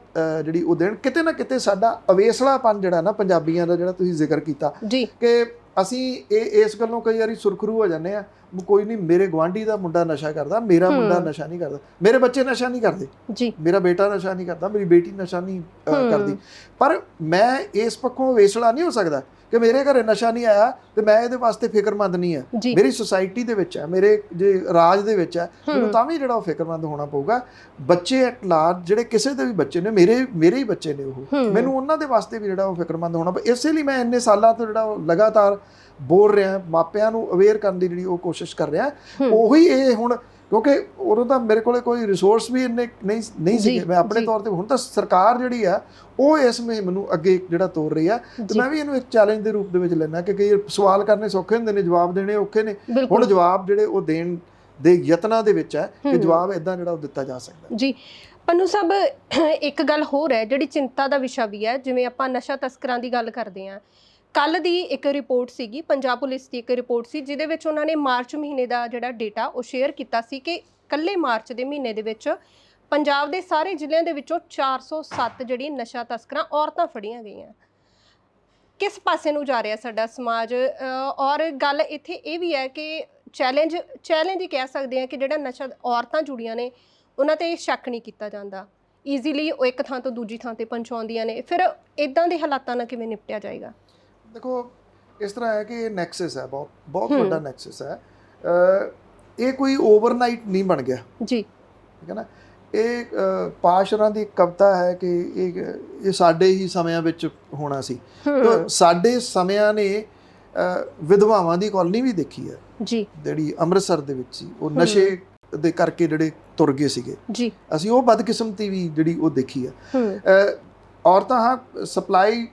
ਜਿਹੜੀ ਉਹ ਦੇਣ। ਕਿਤੇ ਨਾ ਕਿਤੇ ਸਾਡਾ ਅਵੇਸਲਾਪਨ ਜਿਹੜਾ ਨਾ ਪੰਜਾਬੀਆਂ ਦਾ ਜਿਹੜਾ ਤੁਸੀਂ ਜ਼ਿਕਰ ਕੀਤਾ ਕਿ ਅਸੀਂ ਇਹ ਇਸ ਗੱਲੋਂ ਕਈ ਵਾਰੀ ਸੁਰਖਰੂ ਹੋ ਜਾਂਦੇ ਆ ਕੋਈ ਨਹੀਂ ਮੇਰੇ ਗਵਾਂਢੀ ਦਾ ਮੁੰਡਾ ਨਸ਼ਾ ਕਰਦਾ ਮੇਰਾ ਮੁੰਡਾ ਨਸ਼ਾ ਨਹੀਂ ਕਰਦਾ। ਮੇਰੇ ਬੱਚੇ ਨਸ਼ਾ ਨਹੀਂ ਕਰਦੇ। ਜੀ। ਮੇਰਾ ਬੇਟਾ ਨਸ਼ਾ ਨਹੀਂ ਕਰਦਾ ਮੇਰੀ ਬੇਟੀ ਨਸ਼ਾ ਨਹੀਂ ਕਰਦੀ। ਪਰ ਮੈਂ ਇਸ ਪੱਖੋਂ ਵੇਸਲਾ ਨਹੀਂ ਹੋ ਸਕਦਾ। ਕਿ ਮੇਰੇ ਘਰੇ ਨਸ਼ਾ ਨਹੀਂ ਆਇਆ ਤੇ ਮੈਂ ਇਹਦੇ ਵਾਸਤੇ ਫਿਕਰਮੰਦ ਨਹੀਂ ਆ ਜੀ। ਮੇਰੀ ਸੁਸਾਇਟੀ ਦੇ ਵਿੱਚ ਹੈ ਮੇਰੇ ਜੇ ਰਾਜ ਦੇ ਵਿੱਚ ਹੈ ਮੈਨੂੰ ਤਾਂ ਵੀ ਜਿਹੜਾ ਉਹ ਫਿਕਰਮੰਦ ਹੋਣਾ ਪਊਗਾ। ਬੱਚੇ ਐਟ ਲਾਰਜ ਜਿਹੜੇ ਕਿਸੇ ਦੇ ਵੀ ਬੱਚੇ ਨੇ ਮੇਰੇ ਮੇਰੇ ਹੀ ਬੱਚੇ ਨੇ ਉਹ। ਮੈਨੂੰ ਉਹਨਾਂ ਦੇ ਵਾਸਤੇ ਵੀ ਜਿਹੜਾ ਉਹ ਫਿਕਰਮੰਦ ਹੋਣਾ ਪਊ। ਇਸੇ ਲਈ ਮੈਂ ਇੰਨੇ ਸਾਲਾਂ ਤੋਂ ਜਿਹੜਾ ਲਗਾਤਾਰ ਬੋਲ ਰਿਹਾ ਮਾਪਿਆਂ ਨੂੰ ਅਵੇਅਰ ਕਰਨ ਦੀ ਜਿਹੜੀ ਉਹ ਕੋਸ਼ਿਸ਼ ਕਰ ਰਿਹਾ। ਉਹੀ ਇਹ ਹੁਣ ਕਿਉਂਕਿ ਉਦੋਂ ਤਾਂ ਮੇਰੇ ਕੋਲੇ ਕੋਈ ਰਿਸੋਰਸ ਵੀ ਇੰਨੇ ਨਹੀਂ ਨਹੀਂ ਸੀਗੇ। ਮੈਂ ਆਪਣੇ। ਤੌਰ ਤੇ ਹੁਣ ਤਾਂ ਸਰਕਾਰ ਜਿਹੜੀ ਆ ਉਹ ਇਸ ਮੁਹਿੰਮ ਨੂੰ ਅੱਗੇ ਜਿਹੜਾ ਤੋਰ ਰਹੀ ਆ। ਤੇ। ਮੈਂ ਵੀ ਇਹਨੂੰ ਇੱਕ ਚੈਲੰਜ ਦੇ ਰੂਪ ਦੇ ਵਿੱਚ ਲੈਣਾ ਕਿ ਕਈ ਸਵਾਲ ਕਰਨੇ ਸੌਖੇ ਹੁੰਦੇ ਨੇ ਜਵਾਬ ਦੇਣੇ ਔਖੇ ਨੇ। ਹੁਣ ਜਵਾਬ ਜਿਹੜੇ ਉਹ ਦੇਣ ਦੇ ਯਤਨਾਂ ਦੇ ਵਿੱਚ ਹੈ ਕਿ ਜਵਾਬ ਇਦਾਂ ਜਿਹੜਾ ਉਹ ਦਿੱਤਾ ਜਾ ਸਕਦਾ। ਜੀ। ਪੰਨੂ ਸਾਹਿਬ ਇੱਕ ਗੱਲ ਹੋਰ ਹੈ ਜਿਹੜੀ ਚਿੰਤਾ ਦਾ ਵਿਸ਼ਾ ਵੀ ਹੈ ਜਿਵੇਂ ਆਪਾਂ ਨਸ਼ਾ ਤਸਕਰਾਂ ਦੀ ਗੱਲ ਕਰਦੇ ਹਾਂ। ਕੱਲ ਦੀ ਇੱਕ ਰਿਪੋਰਟ ਸੀਗੀ, ਪੰਜਾਬ ਪੁਲਿਸ ਦੀ ਇੱਕ ਰਿਪੋਰਟ ਸੀ, ਜਿਹਦੇ ਵਿੱਚ ਉਹਨਾਂ ਨੇ ਮਾਰਚ ਮਹੀਨੇ ਦਾ ਜਿਹੜਾ ਡੇਟਾ ਉਹ ਸ਼ੇਅਰ ਕੀਤਾ ਸੀ ਕਿ ਕੱਲੇ ਮਾਰਚ ਦੇ ਮਹੀਨੇ ਦੇ ਵਿੱਚ ਪੰਜਾਬ ਦੇ ਸਾਰੇ ਜ਼ਿਲ੍ਹਿਆਂ ਦੇ ਵਿੱਚੋਂ 407 ਜਿਹੜੀ ਨਸ਼ਾ ਤਸਕਰਾਂ ਔਰਤਾਂ ਫੜੀਆਂ ਗਈਆਂ। ਕਿਸ ਪਾਸੇ ਨੂੰ ਜਾ ਰਿਹਾ ਸਾਡਾ ਸਮਾਜ? ਔਰ ਗੱਲ ਇੱਥੇ ਇਹ ਵੀ ਹੈ ਕਿ ਚੈਲੰਜ ਚੈਲੰਜ ਹੀ ਕਹਿ ਸਕਦੇ ਹਾਂ ਕਿ ਜਿਹੜਾ ਨਸ਼ਾ ਔਰਤਾਂ ਜੁੜੀਆਂ ਨੇ, ਉਹਨਾਂ ਤੇ ਸ਼ੱਕ ਨਹੀਂ ਕੀਤਾ ਜਾਂਦਾ। ਈਜ਼ੀਲੀ ਉਹ ਇੱਕ ਥਾਂ ਤੋਂ ਦੂਜੀ ਥਾਂ ਤੇ ਪਹੁੰਚਾਉਂਦੀਆਂ ਨੇ। ਫਿਰ ਇਦਾਂ ਦੇ ਹਾਲਾਤਾਂ ਨਾਲ ਕਿਵੇਂ ਨਿਪਟਿਆ ਜਾਏਗਾ? ਦੇਖੋ ਇਸ ਤਰ੍ਹਾਂ ਹੈ ਕਿ ਇਹ ਨੈਕਸਸ ਹੈ ਬਹੁਤ ਬਹੁਤ ਵੱਡਾ ਨੈਕਸਸ ਹੈ। ਇਹ ਕੋਈ ਓਵਰਨਾਈਟ ਨਹੀਂ ਬਣ ਗਿਆ। ਜੀ। ਠੀਕ ਹੈ ਨਾ? ਇਹ ਪਾਸ਼ਰਾਂ ਦੀ ਕਵਿਤਾ ਹੈ ਕਿ ਇਹ ਇਹ ਸਾਡੇ ਹੀ ਸਮਿਆਂ ਵਿੱਚ ਹੋਣਾ ਸੀ। ਸਾਡੇ ਸਮਿਆਂ ਨੇ ਵਿਧਵਾਵਾਂ ਦੀ ਕਾਲਨੀ ਵੀ ਦੇਖੀ ਹੈ। ਜੀ। ਜਿਹੜੀ ਅੰਮ੍ਰਿਤਸਰ ਦੇ ਵਿੱਚ ਸੀ। ਉਹ ਨਸ਼ੇ ਦੇ ਕਰਕੇ ਜਿਹੜੇ ਤੁਰ ਗਏ ਸੀਗੇ। ਜੀ। ਅਸੀਂ ਉਹ ਬਦਕਿਸਮਤੀ ਵੀ ਜਿਹੜੀ ਉਹ ਦੇਖੀ ਹੈ। ਔਰਤਾਂ ਹਾਂ ਸਪਲਾਈ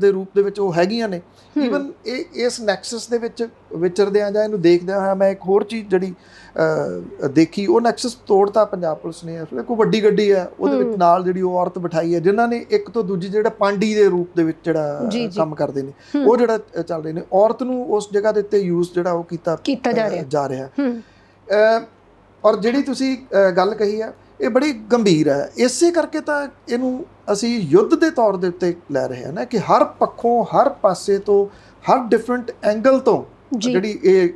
ਦੇ ਰੂਪ ਦੇ ਵਿੱਚ ਉਹ ਹੈਗੀਆਂ ਨੇ। ਈਵਨ ਇਹ ਇਸ ਨੈਕਸਸ ਦੇ ਵਿੱਚ ਵਿਚਰਦਿਆਂ ਜਾਂ ਇਹਨੂੰ ਦੇਖਦਿਆਂ ਹੋਇਆ ਮੈਂ ਇੱਕ ਹੋਰ ਚੀਜ਼ ਜਿਹੜੀ ਦੇਖੀ ਉਹ ਨੈਕਸਸ ਤੋੜਤਾ ਪੰਜਾਬ ਪੁਲਿਸ ਨੇ। ਉਸ ਵੇਲੇ ਕੋਈ ਵੱਡੀ ਗੱਡੀ ਹੈ ਉਹਦੇ ਵਿੱਚ ਨਾਲ ਜਿਹੜੀ ਉਹ ਔਰਤ ਬਿਠਾਈ ਹੈ ਜਿਨ੍ਹਾਂ ਨੇ ਇੱਕ ਤੋਂ ਦੂਜੀ ਜਿਹੜਾ ਪਾਂਡੀ ਦੇ ਰੂਪ ਦੇ ਵਿੱਚ ਜਿਹੜਾ। ਕੰਮ ਕਰਦੇ ਨੇ। ਉਹ ਜਿਹੜਾ ਚੱਲ ਰਹੇ ਨੇ। ਔਰਤ ਨੂੰ ਉਸ ਜਗ੍ਹਾ ਦੇ ਉੱਤੇ ਯੂਜ਼ ਜਿਹੜਾ ਉਹ ਕੀਤਾ ਕੀਤਾ ਜਾ ਰਿਹਾ। ਹੂੰ। ਔਰ ਜਿਹੜੀ ਤੁਸੀਂ ਗੱਲ ਕਹੀ ਹੈ ਇਹ ਬੜੀ ਗੰਭੀਰ ਹੈ। ਇਸੇ ਕਰਕੇ ਤਾਂ ਇਹਨੂੰ ਅਸੀਂ ਯੁੱਧ ਦੇ ਤੌਰ ਦੇ ਉੱਤੇ ਲੈ ਰਹੇ ਹਾਂ ਨਾ ਕਿ ਹਰ ਪੱਖੋਂ ਹਰ ਪਾਸੇ ਤੋਂ ਹਰ ਡਿਫਰੈਂਟ ਐਂਗਲ ਤੋਂ। ਜਿਹੜੀ ਇਹ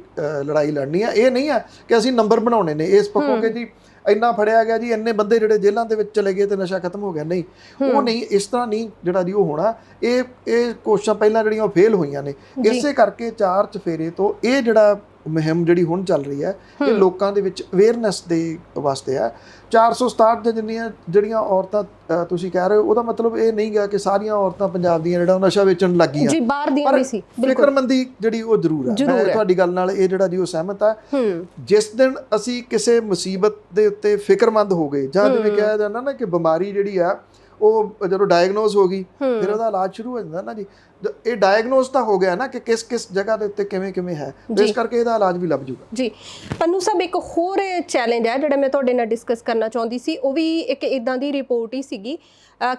ਲੜਾਈ ਲੜਨੀ ਹੈ ਇਹ ਨਹੀਂ ਹੈ ਕਿ ਅਸੀਂ ਨੰਬਰ ਬਣਾਉਣੇ ਨੇ। ਇਸ ਪੱਖੋਂ ਕਿ ਜੀ ਇੰਨਾ ਫੜਿਆ ਗਿਆ ਜੀ ਇੰਨੇ ਬੰਦੇ ਜਿਹੜੇ ਜੇਲ੍ਹਾਂ ਦੇ ਵਿੱਚ ਚਲੇ ਗਏ ਤੇ ਨਸ਼ਾ ਖਤਮ ਹੋ ਗਿਆ। ਨਹੀਂ ਉਹ ਨਹੀਂ ਇਸ ਤਰ੍ਹਾਂ ਨਹੀਂ ਜਿਹੜਾ ਜੀ ਉਹ ਹੋਣਾ। ਇਹ ਇਹ ਕੋਸ਼ਿਸ਼ਾਂ ਪਹਿਲਾਂ ਜਿਹੜੀਆਂ ਉਹ ਫੇਲ ਹੋਈਆਂ ਨੇ। ਇਸੇ ਕਰਕੇ ਚਾਰ ਚਫੇਰੇ ਤੋਂ ਇਹ ਜਿਹੜਾ ਮੁਹਿੰਮ ਜਿਹੜੀ ਹੁਣ ਚੱਲ ਰਹੀ ਹੈ ਇਹ ਲੋਕਾਂ ਦੇ ਵਿੱਚ ਅਵੇਅਰਨੈਸ ਦੇ ਵਾਸਤੇ ਹੈ। 467 ਦੇ ਜਿੰਨੀਆਂ ਜਿਹੜੀਆਂ ਔਰਤਾਂ ਤੁਸੀਂ ਕਹਿ ਰਹੇ ਹੋ ਉਹਦਾ ਮਤਲਬ ਇਹ ਨਹੀਂ ਗਿਆ ਕਿ ਸਾਰੀਆਂ ਔਰਤਾਂ ਪੰਜਾਬ ਦੀਆਂ ਜਿਹੜਾ ਨਸ਼ਾ ਵੇਚਣ ਲੱਗੀਆਂ। ਜੀ ਬਾਹਰ ਦੀਆਂ ਵੀ ਸੀ ਬਿਲਕੁਲ। ਫਿਕਰਮੰਦੀ ਜਿਹੜੀ ਉਹ ਜ਼ਰੂਰ ਹੈ। ਮੈਂ। ਤੁਹਾਡੀ ਗੱਲ ਨਾਲ ਇਹ ਜਿਹੜਾ ਜੀ ਉਹ ਸਹਿਮਤ ਹੂੰ। ਜਿਸ ਦਿਨ ਅਸੀਂ ਕਿਸੇ ਮੁਸੀਬਤ ਦੇ ਉੱਤੇ ਫਿਕਰਮੰਦ ਹੋ ਗਏ ਜਾਂ ਜਿਵੇਂ ਕਿਹਾ ਜਾਂਦਾ ਨਾ ਕਿ ਬਿਮਾਰੀ ਜਿਹੜੀ ਆ ਉਹ ਜਦੋਂ ਡਾਇਗਨੋਸ ਹੋ ਗਈ। ਫਿਰ ਉਹਦਾ ਇਲਾਜ ਸ਼ੁਰੂ ਹੋ ਜਾਂਦਾ ਨਾ ਜੀ। ਇਹ ਡਾਇਗਨੋਸ ਤਾਂ ਹੋ ਗਿਆ ਨਾ ਕਿ ਕਿਸ ਕਿਸ ਜਗ੍ਹਾ ਦੇ ਉੱਤੇ ਕਿਵੇਂ ਕਿਵੇਂ ਹੈ। ਇਸ ਕਰਕੇ ਇਹਦਾ ਇਲਾਜ ਵੀ ਲੱਭ ਜੂਗਾ। ਜੀ। ਪੰਨੂ ਸਾਹਿਬ ਇੱਕ ਹੋਰ ਚੈਲੰਜ ਹੈ ਜਿਹੜਾ ਮੈਂ ਤੁਹਾਡੇ ਨਾਲ ਡਿਸਕਸ ਕਰਨਾ ਚਾਹੁੰਦੀ ਸੀ ਉਹ ਵੀ ਇੱਕ ਇਦਾਂ ਦੀ ਰਿਪੋਰਟ ਹੀ ਸੀਗੀ।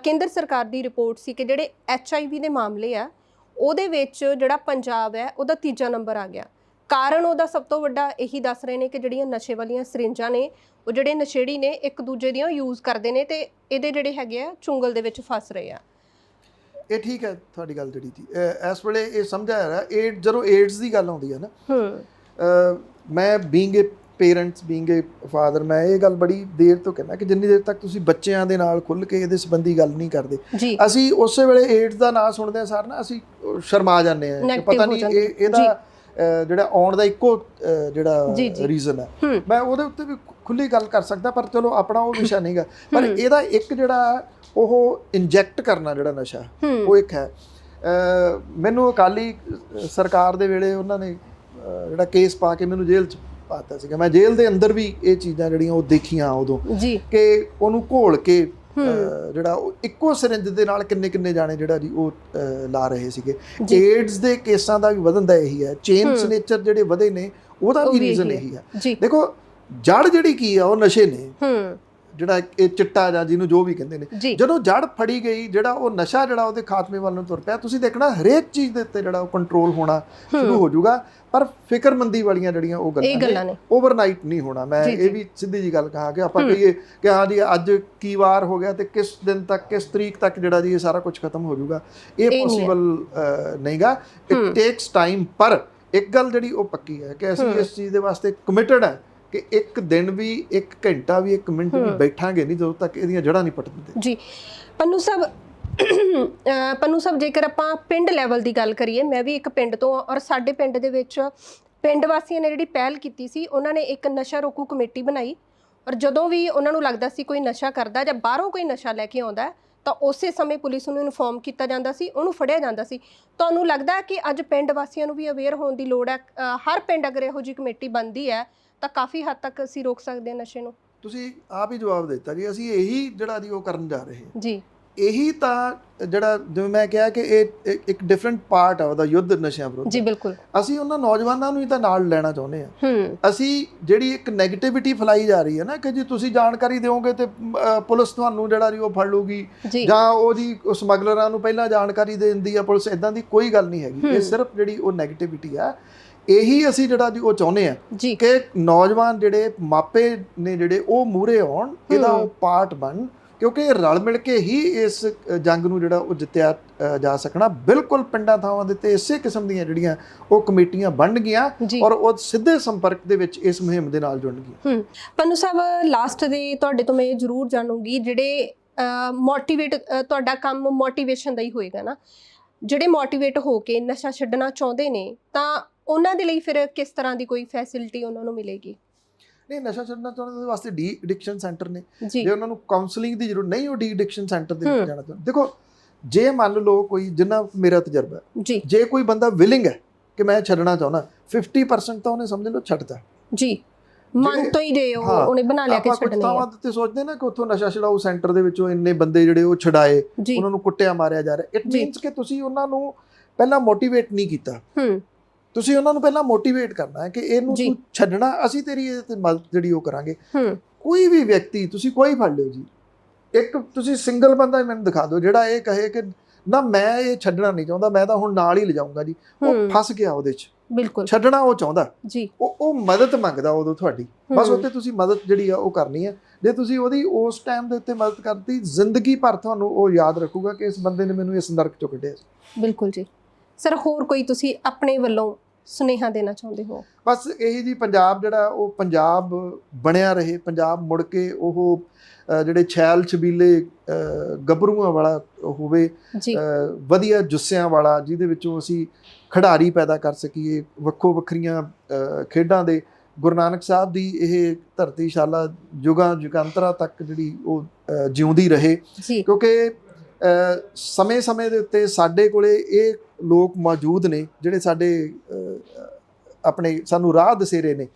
ਕੇਂਦਰ ਸਰਕਾਰ ਦੀ ਰਿਪੋਰਟ ਸੀ ਕਿ ਜਿਹੜੇ ਐਚਆਈਵੀ ਦੇ ਮਾਮਲੇ ਆ ਉਹਦੇ ਵਿੱਚ ਜਿਹੜਾ ਪੰਜਾਬ ਹੈ ਉਹਦਾ ਤੀਜਾ ਨੰਬਰ ਆ ਗਿਆ। ਕਾਰਨ ਉਹਦਾ ਸਭ ਤੋਂ ਵੱਡਾ ਇਹੀ ਦੱਸ ਰਹੇ ਨੇ ਕਿ ਜਿਹੜੀਆਂ ਨਸ਼ੇ ਵਾਲੀਆਂ ਸਰਿੰਜਾਂ ਨੇ ਉਹ ਜਿਹੜੇ ਨਸ਼ੇੜੀ ਨੇ ਇੱਕ ਦੂਜੇ ਦੀਆਂ ਯੂਜ਼ ਕਰਦੇ ਨੇ ਤੇ ਇਹਦੇ ਜਿਹੜੇ ਹੈਗੇ ਆ ਚੁੰਗਲ ਦੇ ਵਿੱਚ ਫਸ ਰਹੇ ਆ। ਇਹ ਠੀਕ ਹੈ ਤੁਹਾਡੀ ਗੱਲ ਜਿਹੜੀ ਜੀ। ਇਸ ਵੇਲੇ ਇਹ ਸਮਝਾਇਆ ਰਿਹਾ ਏਡ ਜਦੋਂ ਏਡਸ ਦੀ ਗੱਲ ਆਉਂਦੀ ਹੈ ਨਾ ਹੂੰ। ਮੈਂ being a parents being a father ਮੈਂ ਇਹ ਗੱਲ ਬੜੀ ਦੇਰ ਤੋਂ ਕਹਿੰਦਾ ਕਿ ਜਿੰਨੀ ਦੇਰ ਤੱਕ ਤੁਸੀਂ ਬੱਚਿਆਂ ਦੇ ਨਾਲ ਖੁੱਲ ਕੇ ਇਹਦੇ ਸੰਬੰਧੀ ਗੱਲ ਨਹੀਂ ਕਰਦੇ। ਅਸੀਂ ਉਸੇ ਵੇਲੇ ਏਡਸ ਦਾ ਨਾਂ ਸੁਣਦੇ ਆ ਸਾਰ ਨਾ ਅਸੀਂ ਸ਼ਰਮਾ ਜਾਂਦੇ ਆ ਪਤਾ ਨਹੀਂ। ਇਹ ਇਹਦਾ ਜਿਹੜਾ ਆਉਣ ਦਾ ਇੱਕੋ ਜਿਹੜਾ। ਰੀਜ਼ਨ ਹੈ। ਮੈਂ ਉਹਦੇ ਉੱਤੇ ਵੀ ਖੁੱਲੀ ਗੱਲ ਕਰ ਸਕਦਾ ਪਰ ਚਲੋ ਆਪਣਾ ਉਹ ਵਿਸ਼ਾ ਨਹੀਂਗਾ ਪਰ ਇਹਦਾ ਇੱਕ ਜਿਹੜਾ ਉਹ ਇੰਜੈਕਟ ਕਰਨਾ ਜਿਹੜਾ ਨਸ਼ਾ ਉਹ ਇੱਕ ਹੈ। ਮੈਨੂੰ ਅਕਾਲੀ ਸਰਕਾਰ ਦੇ ਵੇਲੇ ਉਹਨਾਂ ਨੇ ਜਿਹੜਾ ਕੇਸ ਪਾ ਕੇ ਮੈਨੂੰ ਜੇਲ੍ਹ ਚ ਪਾਤਾ ਸੀਗਾ। ਮੈਂ ਜੇਲ੍ਹ ਦੇ ਅੰਦਰ ਵੀ ਇਹ ਚੀਜ਼ਾਂ ਜਿਹੜੀਆਂ ਉਹ ਦੇਖੀਆਂ ਉਦੋਂ ਕਿ ਉਹਨੂੰ ਘੋਲ ਕੇ ਜਿਹੜਾ ਉਹ ਇੱਕੋ ਸਿਰਿੰਜ ਦੇ ਨਾਲ ਕਿੰਨੇ ਕਿੰਨੇ ਜਾਣੇ ਜਿਹੜਾ ਜੀ ਉਹ ਲਾ ਰਹੇ ਸੀਗੇ। ਏਡਸ ਦੇ ਕੇਸਾਂ ਦਾ ਵੀ ਵਧਣ ਦਾ ਇਹੀ ਹੈ। ਚੇਨ ਸਨੇਚਰ ਜਿਹੜੇ ਵਧੇ ਨੇ ਉਹਦਾ ਉਹ ਵੀ ਰੀਜ਼ਨ ਇਹੀ ਹੈ। ਦੇਖੋ ਜੜ ਜਿਹੜੀ ਕੀ ਆ ਉਹ ਨਸ਼ੇ ਨੇ। ਜਿਹੜਾ ਇਹ ਚਿੱਟਾ ਜਾਂ ਜਿਹਨੂੰ ਜੋ ਵੀ ਕਹਿੰਦੇ ਨੇ ਜਦੋਂ ਜੜ ਫੜੀ ਗਈ ਜਿਹੜਾ ਉਹ ਨਸ਼ਾ ਜਿਹੜਾ ਉਹਦੇ ਖਾਤਮੇ ਵੱਲ ਨੂੰ ਤੁਰ ਪਿਆ ਤੁਸੀਂ ਦੇਖਣਾ ਹਰੇਕ ਚੀਜ਼ ਦੇ ਉੱਤੇ ਜਿਹੜਾ ਉਹ ਕੰਟਰੋਲ ਹੋਣਾ ਸ਼ੁਰੂ ਹੋ ਜਾਊਗਾ ਪਰ ਫਿਕਰਮੰਦੀ ਵਾਲੀਆਂ ਜਿਹੜੀਆਂ ਉਹ ਗੱਲਾਂ ਨੇ ਓਵਰਨਾਈਟ ਨਹੀਂ ਹੋਣਾ। ਮੈਂ। ਇਹ ਵੀ ਸਿੱਧੀ ਜੀ ਗੱਲ ਕਹਾਂ ਕਿ ਆਪਾਂ ਕਹੀਏ ਕਿ ਹਾਂ ਜੀ ਅੱਜ ਕੀ ਵਾਰ ਹੋ ਗਿਆ ਤੇ ਕਿਸ ਦਿਨ ਤੱਕ ਕਿਸ ਤਰੀਕ ਤੱਕ ਜਿਹੜਾ ਜੀ ਇਹ ਸਾਰਾ ਕੁਝ ਖਤਮ ਹੋ ਜਾਊਗਾ ਇਹ। ਪੋਸੀਬਲ ਨਹੀਂਗਾ। ਇਟ ਟੇਕਸ ਟਾਈਮ ਪਰ ਇੱਕ ਗੱਲ ਜਿਹੜੀ ਉਹ ਪੱਕੀ ਹੈ ਕਿ ਅਸੀਂ ਇਸ ਚੀਜ਼ ਦੇ ਵਾਸਤੇ ਕਮਿਟਡ ਹੈ। ਕਿ ਇੱਕ ਦਿਨ ਵੀ ਇੱਕ ਘੰਟਾ ਵੀ ਇੱਕ ਮਿੰਟ ਵੀ ਬੈਠਾਂਗੇ ਨਹੀਂ ਜਦੋਂ ਤੱਕ ਇਹਦੀਆਂ ਜੜ੍ਹਾਂ ਨਹੀਂ ਪੱਟ ਦਿੰਦੇ ਜੀ। ਪੰਨੂ ਸਾਹਿਬ ਪੰਨੂ ਸਾਹਿਬ ਜੇਕਰ ਆਪਾਂ ਪਿੰਡ ਲੈਵਲ ਦੀ ਗੱਲ ਕਰੀਏ ਮੈਂ ਵੀ ਇੱਕ ਪਿੰਡ ਤੋਂ ਔਰ ਸਾਡੇ ਪਿੰਡ ਦੇ ਵਿੱਚ ਪਿੰਡ ਵਾਸੀਆਂ ਨੇ ਜਿਹੜੀ ਪਹਿਲ ਕੀਤੀ ਸੀ ਉਹਨਾਂ ਨੇ ਇੱਕ ਨਸ਼ਾ ਰੋਕੂ ਕਮੇਟੀ ਬਣਾਈ ਔਰ ਜਦੋਂ ਵੀ ਉਹਨਾਂ ਨੂੰ ਲੱਗਦਾ ਸੀ ਕੋਈ ਨਸ਼ਾ ਕਰਦਾ ਜਾਂ ਬਾਹਰੋਂ ਕੋਈ ਨਸ਼ਾ ਲੈ ਕੇ ਆਉਂਦਾ ਤਾਂ ਉਸੇ ਸਮੇਂ ਪੁਲਿਸ ਨੂੰ ਇਨਫੋਰਮ ਕੀਤਾ ਜਾਂਦਾ ਸੀ ਉਹਨੂੰ ਫੜਿਆ ਜਾਂਦਾ ਸੀ। ਤੁਹਾਨੂੰ ਲੱਗਦਾ ਕਿ ਅੱਜ ਪਿੰਡ ਵਾਸੀਆਂ ਨੂੰ ਵੀ ਅਵੇਅਰ ਹੋਣ ਦੀ ਲੋੜ ਹੈ? ਹਰ ਪਿੰਡ ਅਗਰ ਇਹੋ ਜਿਹੀ ਕਮੇਟੀ ਬਣਦੀ ਹੈ ਤਾਂ ਕਾਫੀ ਹੱਦ ਤੱਕ ਅਸੀਂ ਰੋਕ ਸਕਦੇ ਹਾਂ ਨਸ਼ੇ ਨੂੰ। ਤੁਸੀਂ ਆਪ ਹੀ ਜਵਾਬ ਦਿੱਤਾ ਜੀ ਅਸੀਂ ਇਹੀ ਜਿਹੜਾ ਜੀ ਉਹ ਕਰਨ ਜਾ ਰਹੇ ਹਾਂ। ਜੀ। ਇਹੀ ਤਾਂ ਜਿਹੜਾ ਜਿਵੇਂ ਮੈਂ ਕਿਹਾ ਕਿ ਇਹ ਇੱਕ ਡਿਫਰੈਂਟ ਪਾਰਟ ਆ ਉਹਦਾ ਯੁੱਧ ਨਸ਼ਿਆਂ ਵਿਰੁੱਧ। ਜੀ ਬਿਲਕੁਲ। ਅਸੀਂ ਉਹਨਾਂ ਨੌਜਵਾਨਾਂ ਨੂੰ ਹੀ ਤਾਂ ਨਾਲ ਲੈਣਾ ਚਾਹੁੰਦੇ ਆ ਅਸੀਂ ਜਿਹੜੀ ਇੱਕ 네ਗੇਟਿਵਿਟੀ ਫੈਲਾਈ ਜਾ ਰਹੀ ਹੈ ਨਾ ਕਿ ਜੀ ਤੁਸੀਂ ਜਾਣਕਾਰੀ ਦਿਓਗੇ ਤੇ ਪੁਲਿਸ ਤੁਹਾਨੂੰ ਜਿਹੜਾ ਉਹ ਫੜ ਲੂਗੀ ਜੀ। ਜਾਂ ਉਹ ਜੀ ਉਹ ਸਮਗਲਰਾਂ ਨੂੰ ਪਹਿਲਾਂ ਜਾਣਕਾਰੀ ਦੇ ਦਿੰਦੀ ਆ ਪੁਲਿਸ ਇਦਾਂ ਦੀ ਕੋਈ ਗੱਲ ਨਹੀਂ ਹੈਗੀ। ਇਹ ਸਿਰਫ ਜਿਹੜੀ ਉਹ 네ਗੇਟਿਵਿਟੀ ਆ ਇਹੀ ਅਸੀਂ ਜਿਹੜਾ ਜੀ ਉਹ ਚਾਹੁੰਦੇ ਆ ਕਿ ਨੌਜਵਾਨ ਜਿਹੜੇ ਮਾਪੇ ਨੇ ਜਿਹੜੇ ਉਹ ਮੂਰੇ ਆਉਣ ਇਹਦਾ ਉਹ ਪਾਰਟ ਬਣ ਕਿਉਂਕਿ ਰਲ ਮਿਲ ਕੇ ਹੀ ਇਸ ਜੰਗ ਨੂੰ ਜਿਹੜਾ ਉਹ ਜਿੱਤਿਆ ਜਾ ਸਕਣਾ। ਬਿਲਕੁਲ ਪਿੰਡਾਂ ਥਾਵਾਂ ਦੇ ਤੇ ਇਸੇ ਕਿਸਮ ਦੀਆਂ ਜਿਹੜੀਆਂ ਉਹ ਕਮੇਟੀਆਂ ਬਣ ਗਈਆਂ। ਔਰ ਉਹ ਸਿੱਧੇ ਸੰਪਰਕ ਦੇ ਵਿੱਚ ਇਸ ਮੁਹਿੰਮ ਦੇ ਨਾਲ ਜੁੜਨਗੀਆਂ ਹੂੰ। ਪੰਨੂ ਸਾਹਿਬ ਲਾਸਟ ਦੇ ਤੁਹਾਡੇ ਤੋਂ ਮੈਂ ਇਹ ਜ਼ਰੂਰ ਜਾਣੂੰਗੀ ਜਿਹੜੇ ਮੋਟੀਵੇਟ ਤੁਹਾਡਾ ਕੰਮ ਮੋਟੀਵੇਸ਼ਨ ਦਾ ਹੀ ਹੋਏਗਾ ਨਾ। ਜਿਹੜੇ ਮੋਟੀਵੇਟ ਹੋ ਕੇ ਨਸ਼ਾ ਛੱਡਣਾ ਚਾਹੁੰਦੇ ਨੇ ਤਾਂ ਉਹਨਾਂ ਦੇ ਲਈ ਫਿਰ ਕਿਸ ਤਰ੍ਹਾਂ ਦੀ ਕੋਈ ਫੈਸਿਲਿਟੀ ਉਹਨਾਂ ਨੂੰ ਮਿਲੇਗੀ? ਨਹੀਂ ਨਸ਼ਾ ਛੱਡਣਾ ਚਾਹੁੰਦੇ ਦੇ ਵਾਸਤੇ ਡੀ ਐਡਿਕਸ਼ਨ ਸੈਂਟਰ ਨੇ। ਜੀ। ਉਹਨਾਂ ਨੂੰ ਕਾਉਂਸਲਿੰਗ ਦੀ ਜ਼ਰੂਰਤ ਨਹੀਂ ਉਹ ਡੀ ਐਡਿਕਸ਼ਨ ਸੈਂਟਰ ਦੇ। ਵਿੱਚ ਜਾਣਾ ਚਾਹੁੰਦੇ। ਦੇਖੋ ਜੇ ਮੰਨ ਲਓ ਕੋਈ ਜਿੰਨਾ ਮੇਰਾ ਤਜਰਬਾ ਹੈ, ਜੀ। ਕੋਈ ਬੰਦਾ ਵਿਲਿੰਗ ਹੈ ਕਿ ਮੈਂ ਛੱਡਣਾ ਚਾਹੁੰਦਾ 50% ਤਾਂ ਉਹਨੇ ਸਮਝ ਲਓ ਛੱਡਤਾ। ਜੀ। ਮਨ ਤੋਂ ਹੀ ਜੇ ਉਹ ਉਹਨੇ ਬਣਾ ਲਿਆ ਕਿ ਆਪਾਂ ਕੁਝ ਛੱਡਣੀ ਹੈ ਥਾਵਾਂ ਤੇ ਸੋਚਦੇ ਨਾ ਕਿ ਉੱਥੋਂ ਨਸ਼ਾ ਛਡਾਊ ਸੈਂਟਰ ਦੇ ਵਿੱਚੋਂ ਇੰਨੇ ਬੰਦੇ ਜਿਹੜੇ ਉਹ ਛਡਾਏ ਉਹਨਾਂ ਨੂੰ ਕੁੱਟਿਆ ਮਾਰਿਆ ਜਾ ਰਿਹਾ। ਇਟ। ਮੀਨਸ ਕਿ ਤੁਸੀਂ ਉਹਨਾਂ ਨੂੰ ਪਹਿਲਾਂ ਮੋਟੀਵੇਟ ਨਹੀਂ ਕੀਤਾ। ਹੂੰ। ਤੁਸੀਂ ਉਹਨਾਂ ਨੂੰ ਪਹਿਲਾਂ ਮੋਟੀਵੇਟ ਕਰਨਾ ਹੈ ਕਿ ਇਹਨੂੰ। ਤੂੰ ਛੱਡਣਾ ਅਸੀਂ ਤੇਰੀ ਇਹਦੇ ਤੇ ਮਦਦ ਜਿਹੜੀ ਉਹ ਕਰਾਂਗੇ। ਕੋਈ ਵੀ ਵਿਅਕਤੀ ਤੁਸੀਂ ਕੋਈ ਫੜ ਲਿਓ ਜੀ। ਇੱਕ ਤੁਸੀਂ ਸਿੰਗਲ ਬੰਦਾ ਮੈਨੂੰ ਦਿਖਾ ਦਿਓ ਜਿਹੜਾ ਇਹ ਕਹੇ ਕਿ ਨਾ ਮੈਂ ਇਹ ਛੱਡਣਾ ਨਹੀਂ ਚਾਹੁੰਦਾ ਮੈਂ ਤਾਂ ਹੁਣ ਨਾਲ ਹੀ ਲਿਜਾਊਂਗਾ ਜੀ। ਉਹ। ਫਸ ਗਿਆ ਉਹਦੇ 'ਚ। ਬਿਲਕੁਲ। ਛੱਡਣਾ ਉਹ ਚਾਹੁੰਦਾ। ਜੀ। ਉਹ ਉਹ ਮਦਦ ਮੰਗਦਾ ਉਦੋਂ ਤੁਹਾਡੀ। ਬਸ। ਉੱਤੇ ਤੁਸੀਂ ਮਦਦ ਜਿਹੜੀ ਆ ਉਹ ਕਰਨੀ ਹੈ। ਜੇ ਤੁਸੀਂ ਉਹਦੀ ਉਸ ਟਾਈਮ ਦੇ ਉੱਤੇ ਮਦਦ ਕਰਤੀ ਜ਼ਿੰਦਗੀ ਭਰ ਤੁਹਾਨੂੰ ਉਹ ਯਾਦ ਰੱਖੂਗਾ ਕਿ ਇਸ ਬੰਦੇ ਨੇ ਮੈਨੂੰ ਇਸ ਨਰਕ ਚੋਂ ਕੱਢਿਆ ਬਿਲਕੁਲ ਜੀ। ਸਰ ਹੋਰ ਕੋਈ ਤੁਸੀਂ ਆਪਣੇ ਵੱਲੋਂ ਸੁਨੇਹਾ ਦੇਣਾ ਚਾਹੁੰਦੇ ਹੋ? ਬਸ ਇਹੀ ਜੀ ਪੰਜਾਬ ਜਿਹੜਾ ਉਹ ਪੰਜਾਬ ਬਣਿਆ ਰਹੇ ਪੰਜਾਬ ਮੁੜ ਕੇ ਉਹ ਜਿਹੜੇ ਛੈਲ ਛਬੀਲੇ ਗੱਭਰੂਆਂ ਵਾਲਾ ਹੋਵੇ ਵਧੀਆ ਜੁੱਸਿਆਂ ਵਾਲਾ ਜਿਹਦੇ ਵਿੱਚੋਂ ਅਸੀਂ ਖਿਡਾਰੀ ਪੈਦਾ ਕਰ ਸਕੀਏ ਵੱਖੋ ਵੱਖਰੀਆਂ ਖੇਡਾਂ ਦੇ ਗੁਰੂ ਨਾਨਕ ਸਾਹਿਬ ਦੀ ਇਹ ਧਰਤੀਸ਼ਾਲਾ ਯੁਗਾਂ ਯੁਗਾਂਤਰਾਂ ਤੱਕ ਜਿਹੜੀ ਉਹ ਜਿਉਂਦੀ ਰਹੇ। ਕਿਉਂਕਿ ਸਮੇਂ-ਸਮੇਂ ਦੇ ਉੱਤੇ ਸਾਡੇ ਕੋਲੇ ਇਹ ਲੋਕ ਮੌਜੂਦ ਨੇ ਜਿਹੜੇ ਸਾਡੇ ਆਪਣੇ ਸਾਨੂੰ ਰਾਹ ਦਸੇਰੇ ਨੇ।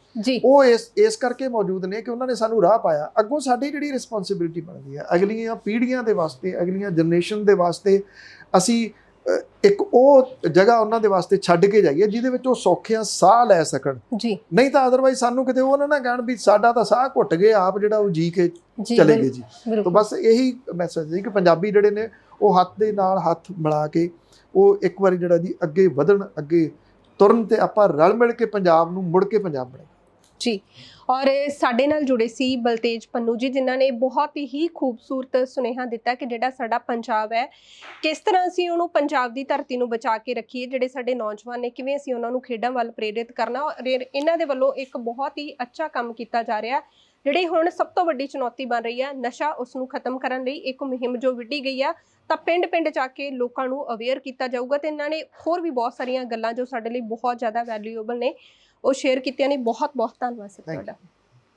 ਉਹ ਇਸ ਇਸ ਕਰਕੇ ਮੌਜੂਦ ਨੇ ਕਿ ਉਹਨਾਂ ਨੇ ਸਾਨੂੰ ਰਾਹ ਪਾਇਆ। ਅੱਗੋਂ ਸਾਡੀ ਜਿਹੜੀ ਰਿਸਪੌਂਸਿਬਿਲਟੀ ਬਣਦੀ ਹੈ ਅਗਲੀਆਂ ਪੀੜ੍ਹੀਆਂ ਦੇ ਵਾਸਤੇ ਅਗਲੀਆਂ ਜਨਰੇਸ਼ਨ ਦੇ ਵਾਸਤੇ ਅਸੀਂ ਇੱਕ ਉਹ ਜਗ੍ਹਾ ਉਹਨਾਂ ਦੇ ਵਾਸਤੇ ਛੱਡ ਕੇ ਜਾਈਏ ਜਿਹਦੇ ਵਿੱਚ ਉਹ ਸੌਖਿਆਂ ਸਾਹ ਲੈ ਸਕਣ। ਜੀ। ਨਹੀਂ ਤਾਂ ਅਦਰਵਾਈਜ਼ ਸਾਨੂੰ ਕਿਤੇ ਉਹ ਨਾ ਨਾ ਕਹਿਣ ਵੀ ਸਾਡਾ ਤਾਂ ਸਾਹ ਘੁੱਟ ਗਿਆ ਆਪ ਜਿਹੜਾ ਉਹ ਜੀ ਕੇ ਚਲੇ ਗਏ ਜੀ। ਤਾਂ ਬਸ ਇਹੀ ਮੈਸੇਜ ਹੈ ਕਿ ਪੰਜਾਬੀ ਜਿਹੜੇ ਨੇ ਉਹ ਹੱਥ ਦੇ ਨਾਲ ਹੱਥ ਮਿਲਾ ਕੇ ਉਹ ਇੱਕ ਵਾਰੀ ਜਿਹੜਾ ਜੀ ਅੱਗੇ ਵਧਣ ਅੱਗੇ ਤੁਰਨ ਤੇ ਆਪਾਂ ਰਲ ਮਿਲ ਕੇ ਪੰਜਾਬ ਨੂੰ ਮੁੜ ਕੇ ਪੰਜਾਬ ਬਣਾਈਏ। ਜੀ। ਔਰ ਸਾਡੇ ਨਾਲ ਜੁੜੇ ਸੀ ਬਲਤੇਜ ਪੰਨੂ ਜੀ, ਜਿਨ੍ਹਾਂ ਨੇ ਬਹੁਤ ਹੀ ਖੂਬਸੂਰਤ ਸੁਨੇਹਾ ਦਿੱਤਾ ਕਿ ਜਿਹੜਾ ਸਾਡਾ ਪੰਜਾਬ ਹੈ, ਕਿਸ ਤਰ੍ਹਾਂ ਅਸੀਂ ਉਹਨੂੰ ਪੰਜਾਬ ਦੀ ਧਰਤੀ ਨੂੰ ਬਚਾ ਕੇ ਰੱਖੀਏ, ਜਿਹੜੇ ਸਾਡੇ ਨੌਜਵਾਨ ਨੇ, ਕਿਵੇਂ ਅਸੀਂ ਉਹਨਾਂ ਨੂੰ ਖੇਡਾਂ ਵੱਲ ਪ੍ਰੇਰਿਤ ਕਰਨਾ। ਔਰ ਇਹ- ਇਹਨਾਂ ਦੇ ਵੱਲੋਂ ਇੱਕ ਬਹੁਤ ਹੀ ਅੱਛਾ ਕੰਮ ਕੀਤਾ ਜਾ ਰਿਹਾ, ਜਿਹੜੀ ਹੁਣ ਸਭ ਤੋਂ ਵੱਡੀ ਚੁਣੌਤੀ ਬਣ ਰਹੀ ਹੈ, ਨਸ਼ਾ ਉਸ ਨੂੰ ਖਤਮ ਕਰਨ ਲਈ ਇੱਕ ਮੁਹਿੰਮ ਜੋ ਵਿੱਢੀ ਗਈ ਆ, ਤਾਂ ਪਿੰਡ-ਪਿੰਡ ਜਾ ਕੇ ਲੋਕਾਂ ਨੂੰ ਅਵੇਅਰ ਕੀਤਾ ਜਾਊਗਾ ਤੇ ਇਹਨਾਂ ਨੇ ਹੋਰ ਵੀ ਬਹੁਤ ਸਾਰੀਆਂ ਗੱਲਾਂ ਜੋ ਸਾਡੇ ਲਈ ਬਹੁਤ ਜ਼ਿਆਦਾ ਵੈਲਿਊਏਬਲ ਨੇ। ਉਹ ਸ਼ੇਅਰ ਕੀਤੀਆਂ ਨੇ ਬਹੁਤ ਬਹੁਤ ਧੰਨਵਾਦ ਸਰ. ਤੁਹਾਡਾ